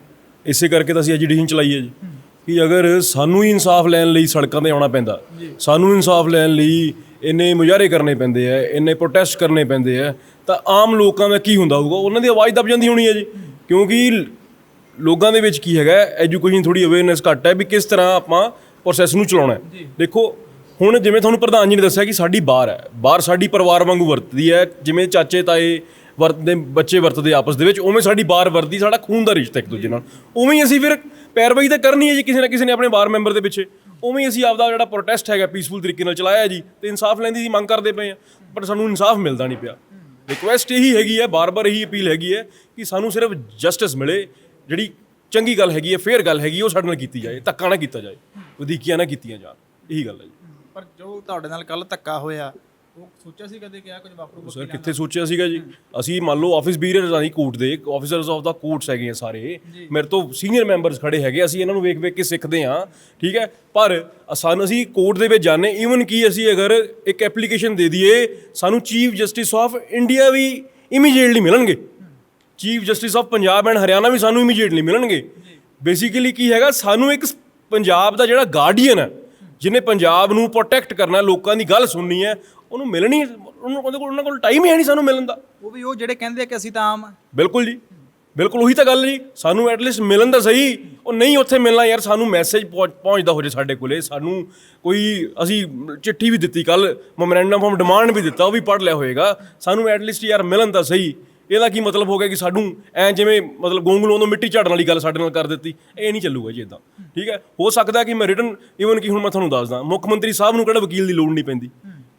ਇਸੇ ਕਰਕੇ ਤਾਂ ਅਸੀਂ ਐਜੀਟੇਸ਼ਨ ਚਲਾਈ ਹੈ ਜੀ। ਕਿ ਅਗਰ ਸਾਨੂੰ ਹੀ ਇਨਸਾਫ ਲੈਣ ਲਈ ਸੜਕਾਂ ਤੇ ਆਉਣਾ ਪੈਂਦਾ ਸਾਨੂੰ ਇਨਸਾਫ ਲੈਣ ਲਈ ਇੰਨੇ ਮੁਜ਼ਾਹਰੇ ਕਰਨੇ ਪੈਂਦੇ ਆ ਇੰਨੇ ਪ੍ਰੋਟੈਸਟ ਕਰਨੇ ਪੈਂਦੇ ਆ ਤਾਂ ਆਮ ਲੋਕਾਂ ਦਾ ਕੀ ਹੁੰਦਾ ਹੋਊਗਾ? ਉਹਨਾਂ ਦੀ ਆਵਾਜ਼ ਦਬ ਜਾਂਦੀ ਹੋਣੀ ਹੈ ਜੀ। ਕਿਉਂਕਿ ਲੋਕਾਂ ਦੇ ਵਿੱਚ ਕੀ ਹੈਗਾ ਐਜੂਕੇਸ਼ਨ ਥੋੜੀ ਅਵੇਅਰਨੈਸ ਘੱਟ ਹੈ ਵੀ ਕਿਸ ਤਰ੍ਹਾਂ ਆਪਾਂ ਪ੍ਰੋਸੈਸ ਨੂੰ ਚਲਾਉਣਾ ਹੈ। ਦੇਖੋ ਹੁਣ ਜਿਵੇਂ ਤੁਹਾਨੂੰ ਪ੍ਰਧਾਨ ਜੀ ਨੇ ਦੱਸਿਆ ਕਿ ਸਾਡੀ ਬਾਰ ਹੈ ਬਾਰ ਸਾਡੀ ਪਰਿਵਾਰ ਵਾਂਗੂ ਵਰਤਦੀ ਹੈ ਜਿਵੇਂ ਚਾਚੇ ਤਾਏ ਵਰਤਦੇ ਬੱਚੇ ਵਰਤਦੇ ਆਪਸ ਦੇ ਵਿੱਚ ਉਵੇਂ ਸਾਡੀ ਬਾਰ ਵਰਦੀ ਸਾਡਾ ਖੂਨ ਦਾ ਰਿਸ਼ਤਾ ਇੱਕ ਦੂਜੇ ਨਾਲ। ਉਵੇਂ ਹੀ ਅਸੀਂ ਫਿਰ ਪੈਰਵਾਈ ਤਾਂ ਕਰਨੀ ਹੈ ਜੀ ਕਿਸੇ ਨਾ ਕਿਸੇ ਨੇ ਆਪਣੇ ਬਾਰ ਮੈਂਬਰ ਦੇ ਪਿੱਛੇ। ਉਵੇਂ ਅਸੀਂ ਆਪਦਾ ਜਿਹੜਾ ਪ੍ਰੋਟੈਸਟ ਹੈਗਾ ਪੀਸਫੁਲ ਤਰੀਕੇ ਨਾਲ ਚਲਾਇਆ ਜੀ ਤੇ ਇਨਸਾਫ ਲੈਣ ਦੀ ਮੰਗ ਕਰਦੇ ਪਏ ਆ ਪਰ ਸਾਨੂੰ ਇਨਸਾਫ ਮਿਲਦਾ ਨਹੀਂ ਪਿਆ। ਰਿਕੁਐਸਟ ਇਹੀ ਹੈਗੀ ਹੈ, ਬਾਰ-ਬਾਰ ਇਹੀ ਅਪੀਲ ਹੈਗੀ ਹੈ ਕਿ ਸਾਨੂੰ ਸਿਰਫ ਜਸਟਿਸ ਮਿਲੇ, ਜਿਹੜੀ ਚੰਗੀ ਗੱਲ ਹੈਗੀ ਹੈ ਫੇਅਰ ਗੱਲ ਹੈਗੀ ਉਹ ਸਾਡੇ ਨਾਲ ਕੀਤੀ ਜਾਏ, ਧੱਕਾ ਨਾ ਕੀਤਾ ਜਾਏ, ਵਧੀਕੀਆਂ ਨਾ ਕੀਤੀਆਂ ਜਾਣ, ਇਹੀ ਗੱਲ ਹੈ ਜੀ। ਪਰ ਜੋ ਤੁਹਾਡੇ ਨਾਲ ਕੱਲ ਧੱਕਾ ਹੋਇਆ ਉਹ ਸੋਚਿਆ ਸੀ ਕਦੇ ਕਿ ਆ ਕੁਝ ਵਾਪਰੂਗਾ ਸਰ ਕਿੱਥੇ ਸੋਚਿਆ ਸੀਗਾ ਜੀ? ਅਸੀਂ ਮੰਨ ਲਓ ਆਫਿਸ ਬੀਰਰਸ ਆਹੀ ਕੋਰਟ ਦੇ ਆਫੀਸਰਸ ਆਫ ਦਾ ਕੋਰਟਸ ਹੈਗੇ ਆ ਸਾਰੇ ਮੇਰੇ ਤੋਂ ਸੀਨੀਅਰ ਮੈਂਬਰਸ ਖੜੇ ਹੈਗੇ ਅਸੀਂ ਇਹਨਾਂ ਨੂੰ ਵੇਖ ਵੇਖ ਕੇ ਸਿੱਖਦੇ ਆ ਠੀਕ ਹੈ? ਪਰ ਸਾਨੂੰ ਅਸੀਂ ਕੋਰਟ ਦੇ ਵਿੱਚ ਜਾਂਦੇ ਈਵਨ ਕੀ ਅਸੀਂ ਅਗਰ ਇੱਕ ਐਪਲੀਕੇਸ਼ਨ ਦੇ ਦਈਏ ਸਾਨੂੰ ਚੀਫ ਜਸਟਿਸ ਆਫ ਇੰਡੀਆ ਵੀ ਇਮੀਡੀਏਟਲੀ ਮਿਲਣਗੇ। Chief justice of Punjab and Haryana ਵੀ ਸਾਨੂੰ ਇਮੀਡੀਏਟਲੀ ਮਿਲਣਗੇ। ਬੇਸਿਕਲੀ ਕੀ ਹੈਗਾ ਸਾਨੂੰ ਇੱਕ ਪੰਜਾਬ ਦਾ ਜਿਹੜਾ ਗਾਰਡੀਅਨ ਹੈ ਜਿਹਨੇ ਪੰਜਾਬ ਨੂੰ ਪ੍ਰੋਟੈਕਟ ਕਰਨਾ ਲੋਕਾਂ ਦੀ ਗੱਲ ਸੁਣਨੀ ਹੈ ਉਹਨੂੰ ਮਿਲਣੀ ਉਹਨੂੰ ਉਹਦੇ ਕੋਲ ਉਹਨਾਂ ਕੋਲ ਟਾਈਮ ਹੀ ਹੈ ਨਹੀਂ ਸਾਨੂੰ ਮਿਲਣ ਦਾ। ਉਹ ਵੀ ਉਹ ਜਿਹੜੇ ਕਹਿੰਦੇ ਕਿ ਅਸੀਂ ਤਾਂ ਆਮ ਆ। ਬਿਲਕੁਲ ਜੀ। ਬਿਲਕੁਲ ਉਹੀ ਤਾਂ ਗੱਲ ਜੀ। ਸਾਨੂੰ ਐਟਲੀਸਟ ਮਿਲਣ ਦਾ ਸਹੀ। ਉਹ ਨਹੀਂ ਉੱਥੇ ਮਿਲਣਾ ਯਾਰ ਸਾਨੂੰ ਮੈਸੇਜ ਪਹੁੰਚਦਾ ਹੋ ਜੇ ਸਾਡੇ ਕੋਲੇ। ਸਾਨੂੰ ਕੋਈ ਅਸੀਂ ਚਿੱਠੀ ਵੀ ਦਿੱਤੀ ਕੱਲ ਮੈਮੋਰੈਂਡਮ ਆਫ ਡਿਮਾਂਡ ਵੀ ਦਿੱਤਾ ਉਹ ਵੀ ਪੜ੍ਹ ਲਿਆ ਹੋਏਗਾ। ਸਾਨੂੰ ਐਟਲੀਸਟ ਯਾਰ ਮਿਲਣ ਦਾ ਸਹੀ। ਇਹਦਾ ਕੀ ਮਤਲਬ ਹੋ ਗਿਆ ਕਿ ਸਾਨੂੰ ਐ ਜਿਵੇਂ ਮਤਲਬ ਗੋਂਗਲੋਂ ਤੋਂ ਮਿੱਟੀ ਝਾੜਨ ਵਾਲੀ ਗੱਲ ਸਾਡੇ ਨਾਲ ਕਰ ਦਿੱਤੀ। ਇਹ ਨਹੀਂ ਚੱਲੂਗਾ ਜੀ ਇਦਾਂ ਠੀਕ ਹੈ? ਹੋ ਸਕਦਾ ਕਿ ਮੈਂ ਰਿਟਨ ਇਵਨ ਕਿ ਹੁਣ ਮੈਂ ਤੁਹਾਨੂੰ ਦੱਸਦਾ ਮੁੱਖ ਮੰਤਰੀ ਸਾਹਿਬ ਨੂੰ ਕਿਹੜਾ ਵਕੀਲ ਦੀ ਲੋੜ ਨਹੀਂ ਪੈਂਦੀ?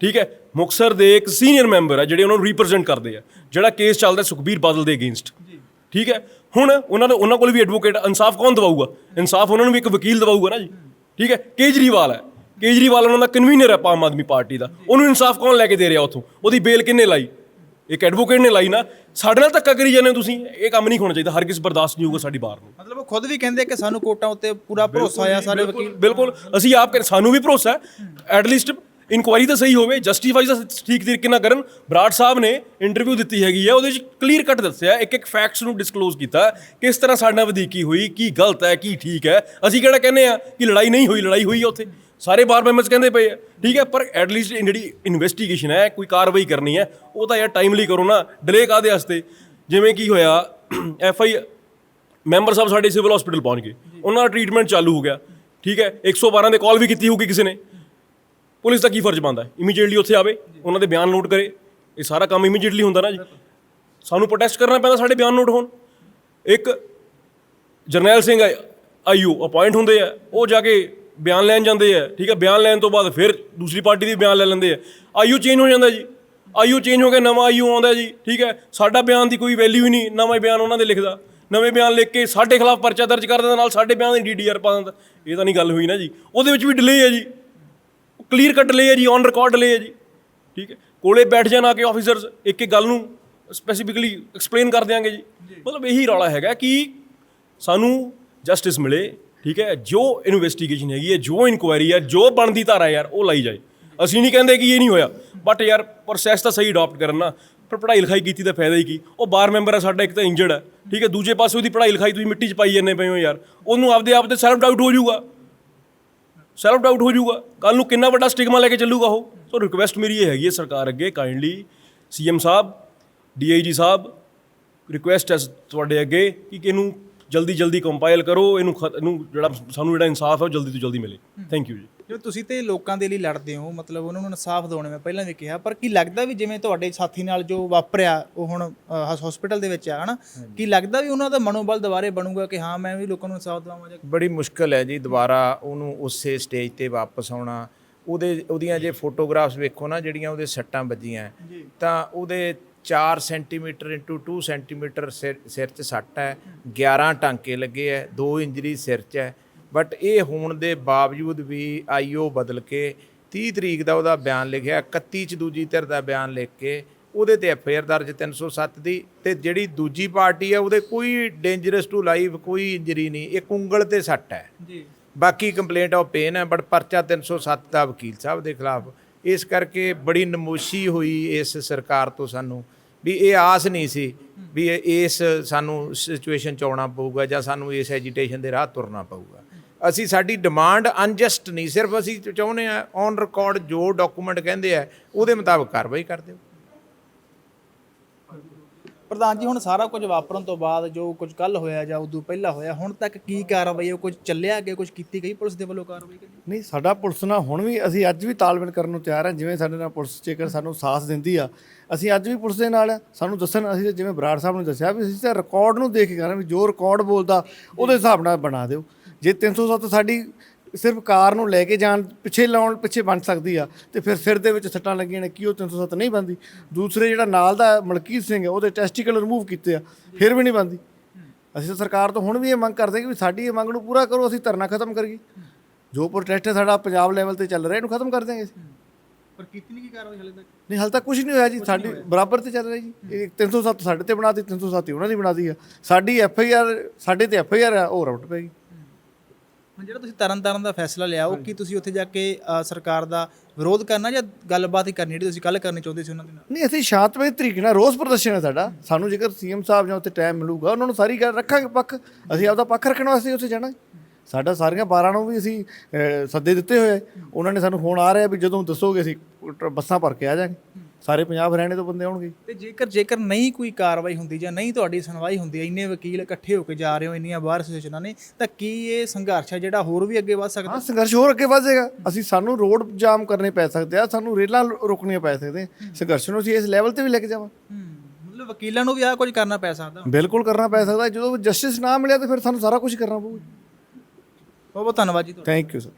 ਠੀਕ ਹੈ? ਮੁਕਸਰ ਦੇ ਇੱਕ ਸੀਨੀਅਰ ਮੈਂਬਰ ਹੈ ਜਿਹੜੇ ਉਹਨਾਂ ਨੂੰ ਰਿਪਰੈਜ਼ੈਂਟ ਕਰਦੇ ਆ ਜਿਹੜਾ ਕੇਸ ਚੱਲਦਾ ਸੁਖਬੀਰ ਬਾਦਲ ਦੇ ਅਗੇਂਸਟ ਠੀਕ ਹੈ? ਹੁਣ ਉਹਨਾਂ ਦਾ ਉਹਨਾਂ ਕੋਲ ਵੀ ਐਡਵੋਕੇਟ ਇਨਸਾਫ ਕੌਣ ਦਵਾਊਗਾ? ਇਨਸਾਫ ਉਹਨਾਂ ਨੂੰ ਵੀ ਇੱਕ ਵਕੀਲ ਦਵਾਊਗਾ ਨਾ ਜੀ। ਠੀਕ ਹੈ? ਕੇਜਰੀਵਾਲ ਹੈ। ਕੇਜਰੀਵਾਲ ਉਹਨਾਂ ਦਾ ਕਨਵੀਨਰ ਹੈ ਆਮ ਆਦਮੀ ਪਾਰਟੀ ਦਾ। ਉਹਨੂੰ ਇਨਸਾਫ ਕੌਣ ਲੈ ਕੇ ਦੇ ਰਿਹਾ ਉੱਥੋਂ? ਉਹਦੀ ਬੇਲ ਕਿੰਨੇ ਲਾਈ? ਇੱਕ ਐਡਵੋਕੇਟ ਨੇ ਲਾਈ ਨਾ। ਸਾਡੇ ਨਾਲ ਧੱਕਾ ਕਰੀ ਜਾਂਦੇ ਹੋ ਤੁਸੀਂ। ਇਹ ਕੰਮ ਨਹੀਂ ਹੋਣਾ ਚਾਹੀਦਾ। ਹਰ ਕਿਸ ਬਰਦਾਸ਼ਤ ਨਹੀਂ ਹੋਊਗਾ ਸਾਡੀ ਬਾਰ ਨੂੰ। ਮਤਲਬ ਉਹ ਖੁਦ ਵੀ ਕਹਿੰਦੇ ਕਿ ਸਾਨੂੰ ਕੋਰਟਾਂ ਉੱਤੇ ਪੂਰਾ ਭਰੋਸਾ ਆ ਸਾਰੇ ਵਕੀਲ। ਬਿਲਕੁਲ। ਅਸੀਂ ਆਪ ਸਾਨੂੰ ਵੀ ਭਰੋਸਾ ਹੈ। ਐਟਲੀਸਟ ਇਨਕੁਆਇਰੀ ਤਾਂ ਸਹੀ ਹੋਵੇ ਜਸਟੀਫਾਈ ਤਾਂ ਠੀਕ ਤਰੀਕੇ ਨਾਲ ਕਰਨ। ਬਰਾੜ ਸਾਹਿਬ ਨੇ ਇੰਟਰਵਿਊ ਦਿੱਤੀ ਹੈਗੀ ਹੈ, ਉਹਦੇ ਵਿੱਚ ਕਲੀਅਰ ਕੱਟ ਦੱਸਿਆ, ਇੱਕ ਇੱਕ ਫੈਕਟਸ ਨੂੰ ਡਿਸਕਲੋਜ਼ ਕੀਤਾ, ਕਿਸ ਤਰ੍ਹਾਂ ਸਾਡਾ ਵਧੀਕੀ ਹੋਈ, ਕੀ ਗਲਤ ਹੈ, ਕੀ ਠੀਕ ਹੈ। ਅਸੀਂ ਕਿਹੜਾ ਕਹਿੰਦੇ ਆ ਕਿ ਲੜਾਈ ਨਹੀਂ ਹੋਈ, ਲੜਾਈ ਹੋਈ ਹੈ ਉੱਥੇ। ਸਾਰੇ ਬਾਰ ਮੈਂਬਰਸ ਕਹਿੰਦੇ ਪਏ ਆ, ਠੀਕ ਹੈ, ਪਰ ਐਟਲੀਸਟ ਜਿਹੜੀ ਇਨਵੈਸਟੀਗੇਸ਼ਨ ਹੈ, ਕੋਈ ਕਾਰਵਾਈ ਕਰਨੀ ਹੈ, ਉਹ ਤਾਂ ਯਾਰ ਟਾਈਮਲੀ ਕਰੋ ਨਾ ਡਿਲੇ ਕਾਦੇ ਵਾਸਤੇ? ਜਿਵੇਂ ਕੀ ਹੋਇਆ, ਐਫ ਆਈ ਮੈਂਬਰ ਸਾਹਿਬ ਸਾਡੇ ਸਿਵਲ ਹਸਪੀਟਲ ਪਹੁੰਚ ਗਏ। ਉਹਨਾਂ ਦਾ ਟ੍ਰੀਟਮੈਂਟ ਚਾਲੂ ਹੋ ਗਿਆ, ਠੀਕ ਹੈ 112 ਦੇ ਕਾਲ ਵੀ ਕੀਤੀ ਹੋਊਗੀ ਕਿਸੇ ਨੇ। ਪੁਲਿਸ ਦਾ ਕੀ ਫਰਜ਼ ਬਣਦਾ? ਹੈ ਇਮੀਡੀਏਟਲੀ ਉੱਥੇ ਆਵੇ, ਉਹਨਾਂ ਦੇ ਬਿਆਨ ਨੋਟ ਕਰੇ। ਇਹ ਸਾਰਾ ਕੰਮ ਇਮੀਡੀਏਟਲੀ ਹੁੰਦਾ ਨਾ ਜੀ। ਸਾਨੂੰ ਪ੍ਰੋਟੈਸਟ ਕਰਨਾ ਪੈਂਦਾ ਸਾਡੇ ਬਿਆਨ ਨੋਟ ਹੋਣ। ਇੱਕ ਜਰਨੈਲ ਸਿੰਘ ਆਈਓ ਅਪਾਇੰਟ ਹੁੰਦੇ ਆ। ਉਹ ਜਾ ਕੇ ਬਿਆਨ ਲੈਣ ਜਾਂਦੇ ਆ। ਠੀਕ ਹੈ ਬਿਆਨ ਲੈਣ ਤੋਂ ਬਾਅਦ ਫਿਰ ਦੂਸਰੀ ਪਾਰਟੀ ਦੇ ਬਿਆਨ ਲੈ ਲੈਂਦੇ ਆ। ਆਈਓ ਚੇਂਜ ਹੋ ਜਾਂਦਾ ਜੀ। ਆਈਓ ਚੇਂਜ ਹੋ ਕੇ ਨਵਾਂ ਆਈਓ ਆਉਂਦਾ ਜੀ। ਠੀਕ ਹੈ ਸਾਡਾ ਬਿਆਨ ਦੀ ਕੋਈ ਵੈਲਿਊ ਹੀ ਨਹੀਂ। ਨਵਾਂ ਬਿਆਨ ਉਹਨਾਂ ਦੇ ਲਿਖਦਾ। ਨਵੇਂ ਬਿਆਨ ਲਿਖ ਕੇ ਸਾਡੇ ਖਿਲਾਫ ਪਰਚਾ ਦਰਜ ਕਰ ਦਿੰਦਾ, ਨਾਲ ਸਾਡੇ ਬਿਆਨ ਦੀ ਡੀਡੀਆਰ ਪਾ ਦਿੰਦਾ। ਇਹ ਤਾਂ ਨਹੀਂ ਗੱਲ ਹੋਈ ਨਾ ਜੀ। ਉਹਦੇ ਵਿੱਚ ਵੀ ਡਿਲੇ ਹੈ ਜੀ। ਕਲੀਅਰ ਕੱਟ ਲਏ ਹੈ ਜੀ ਔਨ ਰਿਕਾਰਡ ਲਏ ਹੈ ਜੀ। ਠੀਕ ਹੈ? ਕੋਲੇ ਬੈਠ ਜਾਣ ਆ ਕੇ ਆਫੀਸਰਸ ਇੱਕ ਇੱਕ ਗੱਲ ਨੂੰ ਸਪੈਸੀਫਿਕਲੀ ਐਕਸਪਲੇਨ ਕਰ ਦਿਆਂਗੇ ਜੀ। ਮਤਲਬ ਇਹੀ ਰੌਲਾ ਹੈਗਾ ਕਿ ਸਾਨੂੰ ਜਸਟਿਸ ਮਿਲੇ ਠੀਕ ਹੈ? ਜੋ ਇਨਵੈਸਟੀਗੇਸ਼ਨ ਹੈਗੀ ਹੈ ਜੋ ਇਨਕੁਆਇਰੀ ਹੈ ਜੋ ਬਣਦੀ ਧਾਰਾ ਯਾਰ ਉਹ ਲਾਈ ਜਾਏ। ਅਸੀਂ ਨਹੀਂ ਕਹਿੰਦੇ ਕਿ ਇਹ ਨਹੀਂ ਹੋਇਆ ਬਟ ਯਾਰ ਪ੍ਰੋਸੈਸ ਤਾਂ ਸਹੀ ਅਡਾਪਟ ਕਰਨ ਨਾ ਪਰ ਪੜ੍ਹਾਈ ਲਿਖਾਈ ਕੀਤੀ ਤਾਂ ਫਾਇਦਾ ਹੀ ਕੀ? ਉਹ ਬਾਰ ਮੈਂਬਰ ਆ ਸਾਡਾ ਇੱਕ ਤਾਂ ਇੰਜਰਡ ਹੈ ਠੀਕ ਹੈ? ਦੂਜੇ ਪਾਸੇ ਉਹਦੀ ਪੜ੍ਹਾਈ ਲਿਖਾਈ ਤੁਸੀਂ ਮਿੱਟੀ 'ਚ ਪਾਈ ਜਾਂਦੇ ਪਏ ਹੋ ਯਾਰ। ਉਹਨੂੰ ਆਪਦੇ ਆਪ ਤੇ ਸੈਲਫ ਡਾਊਟ ਹੋ ਜਾਊਗਾ। ਸੈਲਫ ਡਾਊਟ ਹੋ ਜਾਊਗਾ ਕੱਲ ਨੂੰ ਕਿੰਨਾ ਵੱਡਾ ਸਟਿਗਮਾ ਲੈ ਕੇ ਚੱਲੂਗਾ ਉਹ। ਸੋ ਰਿਕੁਐਸਟ ਮੇਰੀ ਇਹ ਹੈਗੀ ਹੈ ਸਰਕਾਰ ਅੱਗੇ kindly CM sahib DIG sahib request ਹੈ ਤੁਹਾਡੇ ਅੱਗੇ ਕਿ ਇਹਨੂੰ ਜਲਦੀ ਜਲਦੀ ਕੰਪਾਈਲ ਕਰੋ ਇਹਨੂੰ ਇਹਨੂੰ ਜਿਹੜਾ ਸਾਨੂੰ ਜਿਹੜਾ ਇਨਸਾਫ ਹੈ ਉਹ ਜਲਦੀ ਤੋਂ ਜਲਦੀ ਮਿਲੇ। ਥੈਂਕ ਯੂ ਜੀ। ਜਿਵੇਂ ਤੁਸੀਂ ਤੇ ਲੋਕਾਂ ਦੇ ਲਈ ਲੜਦੇ ਹੋ ਮਤਲਬ ਉਹਨਾਂ ਨੂੰ ਇਨਸਾਫ ਦਿਵਾਉਣੇ ਮੈਂ ਪਹਿਲਾਂ ਵੀ ਕਿਹਾ ਪਰ ਕੀ ਲੱਗਦਾ ਵੀ ਜਿਵੇਂ ਤੁਹਾਡੇ ਸਾਥੀ ਨਾਲ ਜੋ ਵਾਪਰਿਆ ਉਹ ਹੁਣ ਹਸਪੀਟਲ ਦੇ ਵਿੱਚ ਆ ਹਨਾ? ਕੀ ਲੱਗਦਾ ਵੀ ਉਹਨਾਂ ਦਾ ਮਨੋਬਲ ਦੁਬਾਰੇ ਬਣੂਗਾ ਕਿ ਹਾਂ ਮੈਂ ਵੀ ਲੋਕਾਂ ਨੂੰ ਇਨਸਾਫ ਦਿਵਾਵਾਂ ਜਾਂ ਬੜੀ ਮੁਸ਼ਕਲ ਹੈ ਜੀ ਦੁਬਾਰਾ ਉਹਨੂੰ ਉਸੇ ਸਟੇਜ ਤੇ ਵਾਪਸ ਆਉਣਾ। ਉਹਦੇ ਉਹਦੀਆਂ ਜੇ ਫੋਟੋਗ੍ਰਾਫਸ ਵੇਖੋ ਨਾ ਜਿਹੜੀਆਂ ਉਹਦੇ ਸੱਟਾਂ ਵੱਜੀਆਂ ਤਾਂ ਉਹਦੇ 4 ਸੈਂਟੀਮੀਟਰ ਇਨਟੂ 2 ਸੈਂਟੀਮੀਟਰ ਸਿਰ 'ਚ ਸੱਟ ਹੈ 11 ਟਾਂਕੇ ਲੱਗੇ ਹੈ 2 ਇੰਜਰੀ ਸਿਰ 'ਚ ਹੈ। ਬਟ ਇਹ ਹੋਣ ਦੇ ਬਾਵਜੂਦ ਵੀ ਆਈਓ ਬਦਲ ਕੇ 30 ਤਰੀਕ ਦਾ ਉਹਦਾ ਬਿਆਨ ਲਿਖਿਆ 31 ਚ ਦੂਜੀ ਧਿਰ ਦਾ ਬਿਆਨ ਲਿਖ ਕੇ ਉਹਦੇ ਤੇ ਐਫਆਈਆਰ ਦਰਜ 307 ਦੀ ਤੇ ਜਿਹੜੀ ਦੂਜੀ ਪਾਰਟੀ ਹੈ ਉਹਦੇ ਕੋਈ ਡੇਂਜਰਸ ਟੂ ਲਾਈਫ ਕੋਈ ਇੰਜਰੀ ਨਹੀਂ ਇੱਕ ਉਂਗਲ ਤੇ ਸੱਟ ਹੈ। ਜੀ। ਬਾਕੀ ਕੰਪਲੇਂਟ ਆਫ ਪੇਨ ਹੈ ਬਟ ਪਰਚਾ 307 ਦਾ ਵਕੀਲ ਸਾਹਿਬ ਦੇ ਖਿਲਾਫ। ਇਸ ਕਰਕੇ ਬੜੀ ਨਮੋਸ਼ੀ ਹੋਈ ਇਸ ਸਰਕਾਰ ਤੋਂ ਸਾਨੂੰ ਵੀ ਇਹ ਆਸ ਨਹੀਂ ਸੀ ਵੀ ਇਹ- ਇਸ ਸਾਨੂੰ ਸਿਚੁਏਸ਼ਨ ਚ ਆਉਣਾ ਪਊਗਾ ਜਾਂ ਸਾਨੂੰ ਇਸ ਐਜੀਟੇਸ਼ਨ ਦੇ ਰਾਹ ਤੁਰਨਾ ਪਊਗਾ। ਅਸੀਂ ਸਾਡੀ ਡਿਮਾਂਡ ਅਨਜਸਟ ਨਹੀਂ ਸਿਰਫ ਅਸੀਂ ਚਾਹੁੰਦੇ ਆ ਔਨ ਰਿਕਾਰਡ ਜੋ ਡਾਕੂਮੈਂਟ ਕਹਿੰਦੇ ਆ ਉਹਦੇ ਮੁਤਾਬਕ ਕਾਰਵਾਈ ਕਰ ਦਿਓ। ਪ੍ਰਧਾਨ ਜੀ ਹੁਣ ਸਾਰਾ ਕੁਝ ਵਾਪਰਨ ਤੋਂ ਬਾਅਦ ਜੋ ਕੁਝ ਕੱਲ ਹੋਇਆ ਜਾਂ ਉਦੋਂ ਪਹਿਲਾਂ ਹੋਇਆ ਹੁਣ ਤੱਕ ਕੀ ਕਾਰਵਾਈ ਹੈ ਕੁਝ ਚੱਲਿਆ ਅੱਗੇ ਕੁਝ ਕੀਤੀ ਗਈ ਪੁਲਿਸ ਦੇ ਵੱਲੋਂ ਕਾਰਵਾਈ ਕੀਤੀ ਨਹੀਂ ਸਾਡਾ ਪੁਲਿਸ ਨਾਲ ਹੁਣ ਵੀ ਅਸੀਂ ਅੱਜ ਵੀ ਤਾਲਮੇਲ ਕਰਨ ਨੂੰ ਤਿਆਰ ਹਾਂ ਜਿਵੇਂ ਸਾਡੇ ਨਾਲ ਪੁਲਿਸ ਜੇਕਰ ਸਾਨੂੰ ਸਾਥ ਦਿੰਦੀ ਆ ਅਸੀਂ ਅੱਜ ਵੀ ਪੁਲਿਸ ਦੇ ਨਾਲ ਆ ਸਾਨੂੰ ਦੱਸਣ ਅਸੀਂ ਤਾਂ ਜਿਵੇਂ ਬਰਾੜ ਸਾਹਿਬ ਨੇ ਦੱਸਿਆ ਵੀ ਅਸੀਂ ਤਾਂ ਰਿਕਾਰਡ ਨੂੰ ਦੇਖ ਕੇ ਕਰਾਂ ਵੀ ਜੋ ਰਿਕਾਰਡ ਬੋਲਦਾ ਉਹਦੇ ਹਿਸਾਬ ਨਾਲ ਬਣਾ ਦਿਓ। ਜੇ 307 ਸਾਡੀ ਸਿਰਫ ਕਾਰ ਨੂੰ ਲੈ ਕੇ ਜਾਣ ਪਿੱਛੇ ਲਾਉਣ ਪਿੱਛੇ ਬਣ ਸਕਦੀ ਆ ਤੇ ਫਿਰ ਸਿਰ ਦੇ ਵਿੱਚ ਸੱਟਾਂ ਲੱਗੀਆਂ ਨੇ ਕੀ ਉਹ 307 ਨਹੀਂ ਬੰਦੀ ਦੂਸਰੇ ਜਿਹੜਾ ਨਾਲ ਦਾ ਮਲਕੀਤ ਸਿੰਘ ਹੈ ਉਹਦੇ ਟੈਸਟੀਕਲ ਰਿਮੂਵ ਕੀਤੇ ਆ ਫਿਰ ਵੀ ਨਹੀਂ ਬੰਦੀ ਅਸੀਂ ਤਾਂ ਸਰਕਾਰ ਤੋਂ ਹੁਣ ਵੀ ਇਹ ਮੰਗ ਕਰਦੇ ਕਿ ਵੀ ਸਾਡੀ ਇਹ ਮੰਗ ਨੂੰ ਪੂਰਾ ਕਰੋ ਅਸੀਂ ਧਰਨਾ ਖਤਮ ਕਰੀਏ। ਜੋ ਪ੍ਰੋਟੈਸਟ ਹੈ ਸਾਡਾ ਪੰਜਾਬ ਲੈਵਲ ਤੇ ਚੱਲ ਰਿਹਾ ਇਹਨੂੰ ਖਤਮ ਕਰ ਦਿਆਂਗੇ ਅਸੀਂ। ਪਰ ਕੀਤੀ ਨਹੀਂ ਕੀ ਕਾਰਵਾਈ ਹਲੇ ਤੱਕ? ਨਹੀਂ ਹਾਲ ਤੱਕ ਕੁਝ ਨਹੀਂ ਹੋਇਆ ਜੀ ਸਾਡੀ ਬਰਾਬਰ ਤੇ ਚੱਲ ਰਿਹਾ ਜੀ। ਇਹ 307 ਸਾਡੇ ਤੇ ਬਣਾਤੀ 307 ਉਹਨਾਂ ਦੀ ਬਣਾਤੀ ਆ। ਸਾਡੀ ਐਫ ਆਈ ਆਰ ਸਾਡੇ ਤੇ ਐਫ ਆਈ ਆਰ ਆ ਉਹ ਰਾਊਟ ਪੈ ਗਈ। ਹੁਣ ਜਿਹੜਾ ਤੁਸੀਂ ਤਰਨ ਤਾਰਨ ਦਾ ਫੈਸਲਾ ਲਿਆ ਉਹ ਕੀ ਤੁਸੀਂ ਉੱਥੇ ਜਾ ਕੇ ਅ, ਸਰਕਾਰ ਦਾ ਵਿਰੋਧ ਕਰਨਾ ਜਾਂ ਗੱਲਬਾਤ ਹੀ ਕਰਨੀ ਜਿਹੜੀ ਤੁਸੀਂ ਕੱਲ ਕਰਨੀ ਚਾਹੁੰਦੇ ਸੀ ਉਹਨਾਂ ਦੇ ਨਾਲ? ਨਹੀਂ ਅਸੀਂ ਸ਼ਾਂਤਮਈ ਤਰੀਕੇ ਨਾਲ ਰੋਸ ਪ੍ਰਦਰਸ਼ਨ ਹੈ ਸਾਡਾ। ਸਾਨੂੰ ਜੇਕਰ ਸੀਐਮ ਸਾਹਿਬ ਜਾਂ ਉੱਤੇ ਟਾਈਮ ਮਿਲੂਗਾ ਉਹਨਾਂ ਨੂੰ ਸਾਰੀ ਗੱਲ ਰੱਖਾਂਗੇ ਪੱਖ। ਅਸੀਂ ਆਪਦਾ ਪੱਖ ਰੱਖਣ ਵਾਸਤੇ ਉੱਥੇ ਜਾਣਾ। ਸਾਡਾ ਸਾਰੀਆਂ 12 ਨੂੰ ਵੀ ਅਸੀਂ ਅਹ, ਸੱਦੇ ਦਿੱਤੇ ਹੋਏ। ਆ। ਉਹਨਾਂ ਨੇ ਸਾਨੂੰ ਫੋਨ ਆ ਰਿਹਾ ਵੀ ਜਦੋਂ ਦੱਸੋਗੇ ਅਸੀਂ ਟ- ਬੱਸਾਂ ਭਰ ਕੇ ਆ ਜਾਾਂਗੇ। ਸਾਰੇ ਪੰਜਾਬ ਹਰਿਆਣੇ ਤੋਂ ਬੰਦੇ ਆਉਣਗੇ। ਤੇ ਜੇਕਰ ਜੇਕਰ ਨਹੀਂ ਕੋਈ ਕਾਰਵਾਈ ਹੁੰਦੀ ਜਾਂ ਨਹੀਂ ਤੁਹਾਡੀ ਸੁਣਵਾਈ ਹੁੰਦੀ ਇੰਨੇ ਵਕੀਲ ਇਕੱਠੇ ਹੋ ਕੇ ਜਾ ਰਹੇ ਹੋ ਇੰਨੀਆਂ ਬਾਹਰ ਐਸੋਸੀਏਸ਼ਨਾਂ ਨੇ ਤਾਂ ਕੀ ਇਹ ਸੰਘਰਸ਼ ਹੈ ਜਿਹੜਾ ਹੋਰ ਵੀ ਅੱਗੇ ਵੱਧ ਸਕਦਾ? ਹਾਂ ਸੰਘਰਸ਼ ਹੋਰ ਅੱਗੇ ਵਧ ਜਾਏਗਾ। ਅਸੀਂ ਸਾਨੂੰ ਰੋਡ ਜਾਮ ਕਰਨੇ ਪੈ ਸਕਦੇ ਆ ਸਾਨੂੰ ਰੇਲਾਂ ਰੋਕਣੀਆਂ ਪੈ ਸਕਦੇ ਸੰਘਰਸ਼ ਨੂੰ ਅਸੀਂ ਇਸ ਲੈਵਲ ਤੇ ਵੀ ਲੈ ਕੇ ਜਾਵਾਂ। ਮਤਲਬ ਵਕੀਲਾਂ ਨੂੰ ਵੀ ਆ ਕੁਝ ਕਰਨਾ ਪੈ ਸਕਦਾ ਬਿਲਕੁਲ ਕਰਨਾ ਪੈ ਸਕਦਾ। ਜਦੋਂ ਜਸਟਿਸ ਨਾ ਮਿਲਿਆ ਤਾਂ ਫਿਰ ਸਾਨੂੰ ਸਾਰਾ ਕੁਝ ਕਰਨਾ ਪਊਗਾ ਬਹੁਤ ਬਹੁਤ ਧੰਨਵਾਦ ਜੀ ਤੁਹਾਡਾ। Thank you sir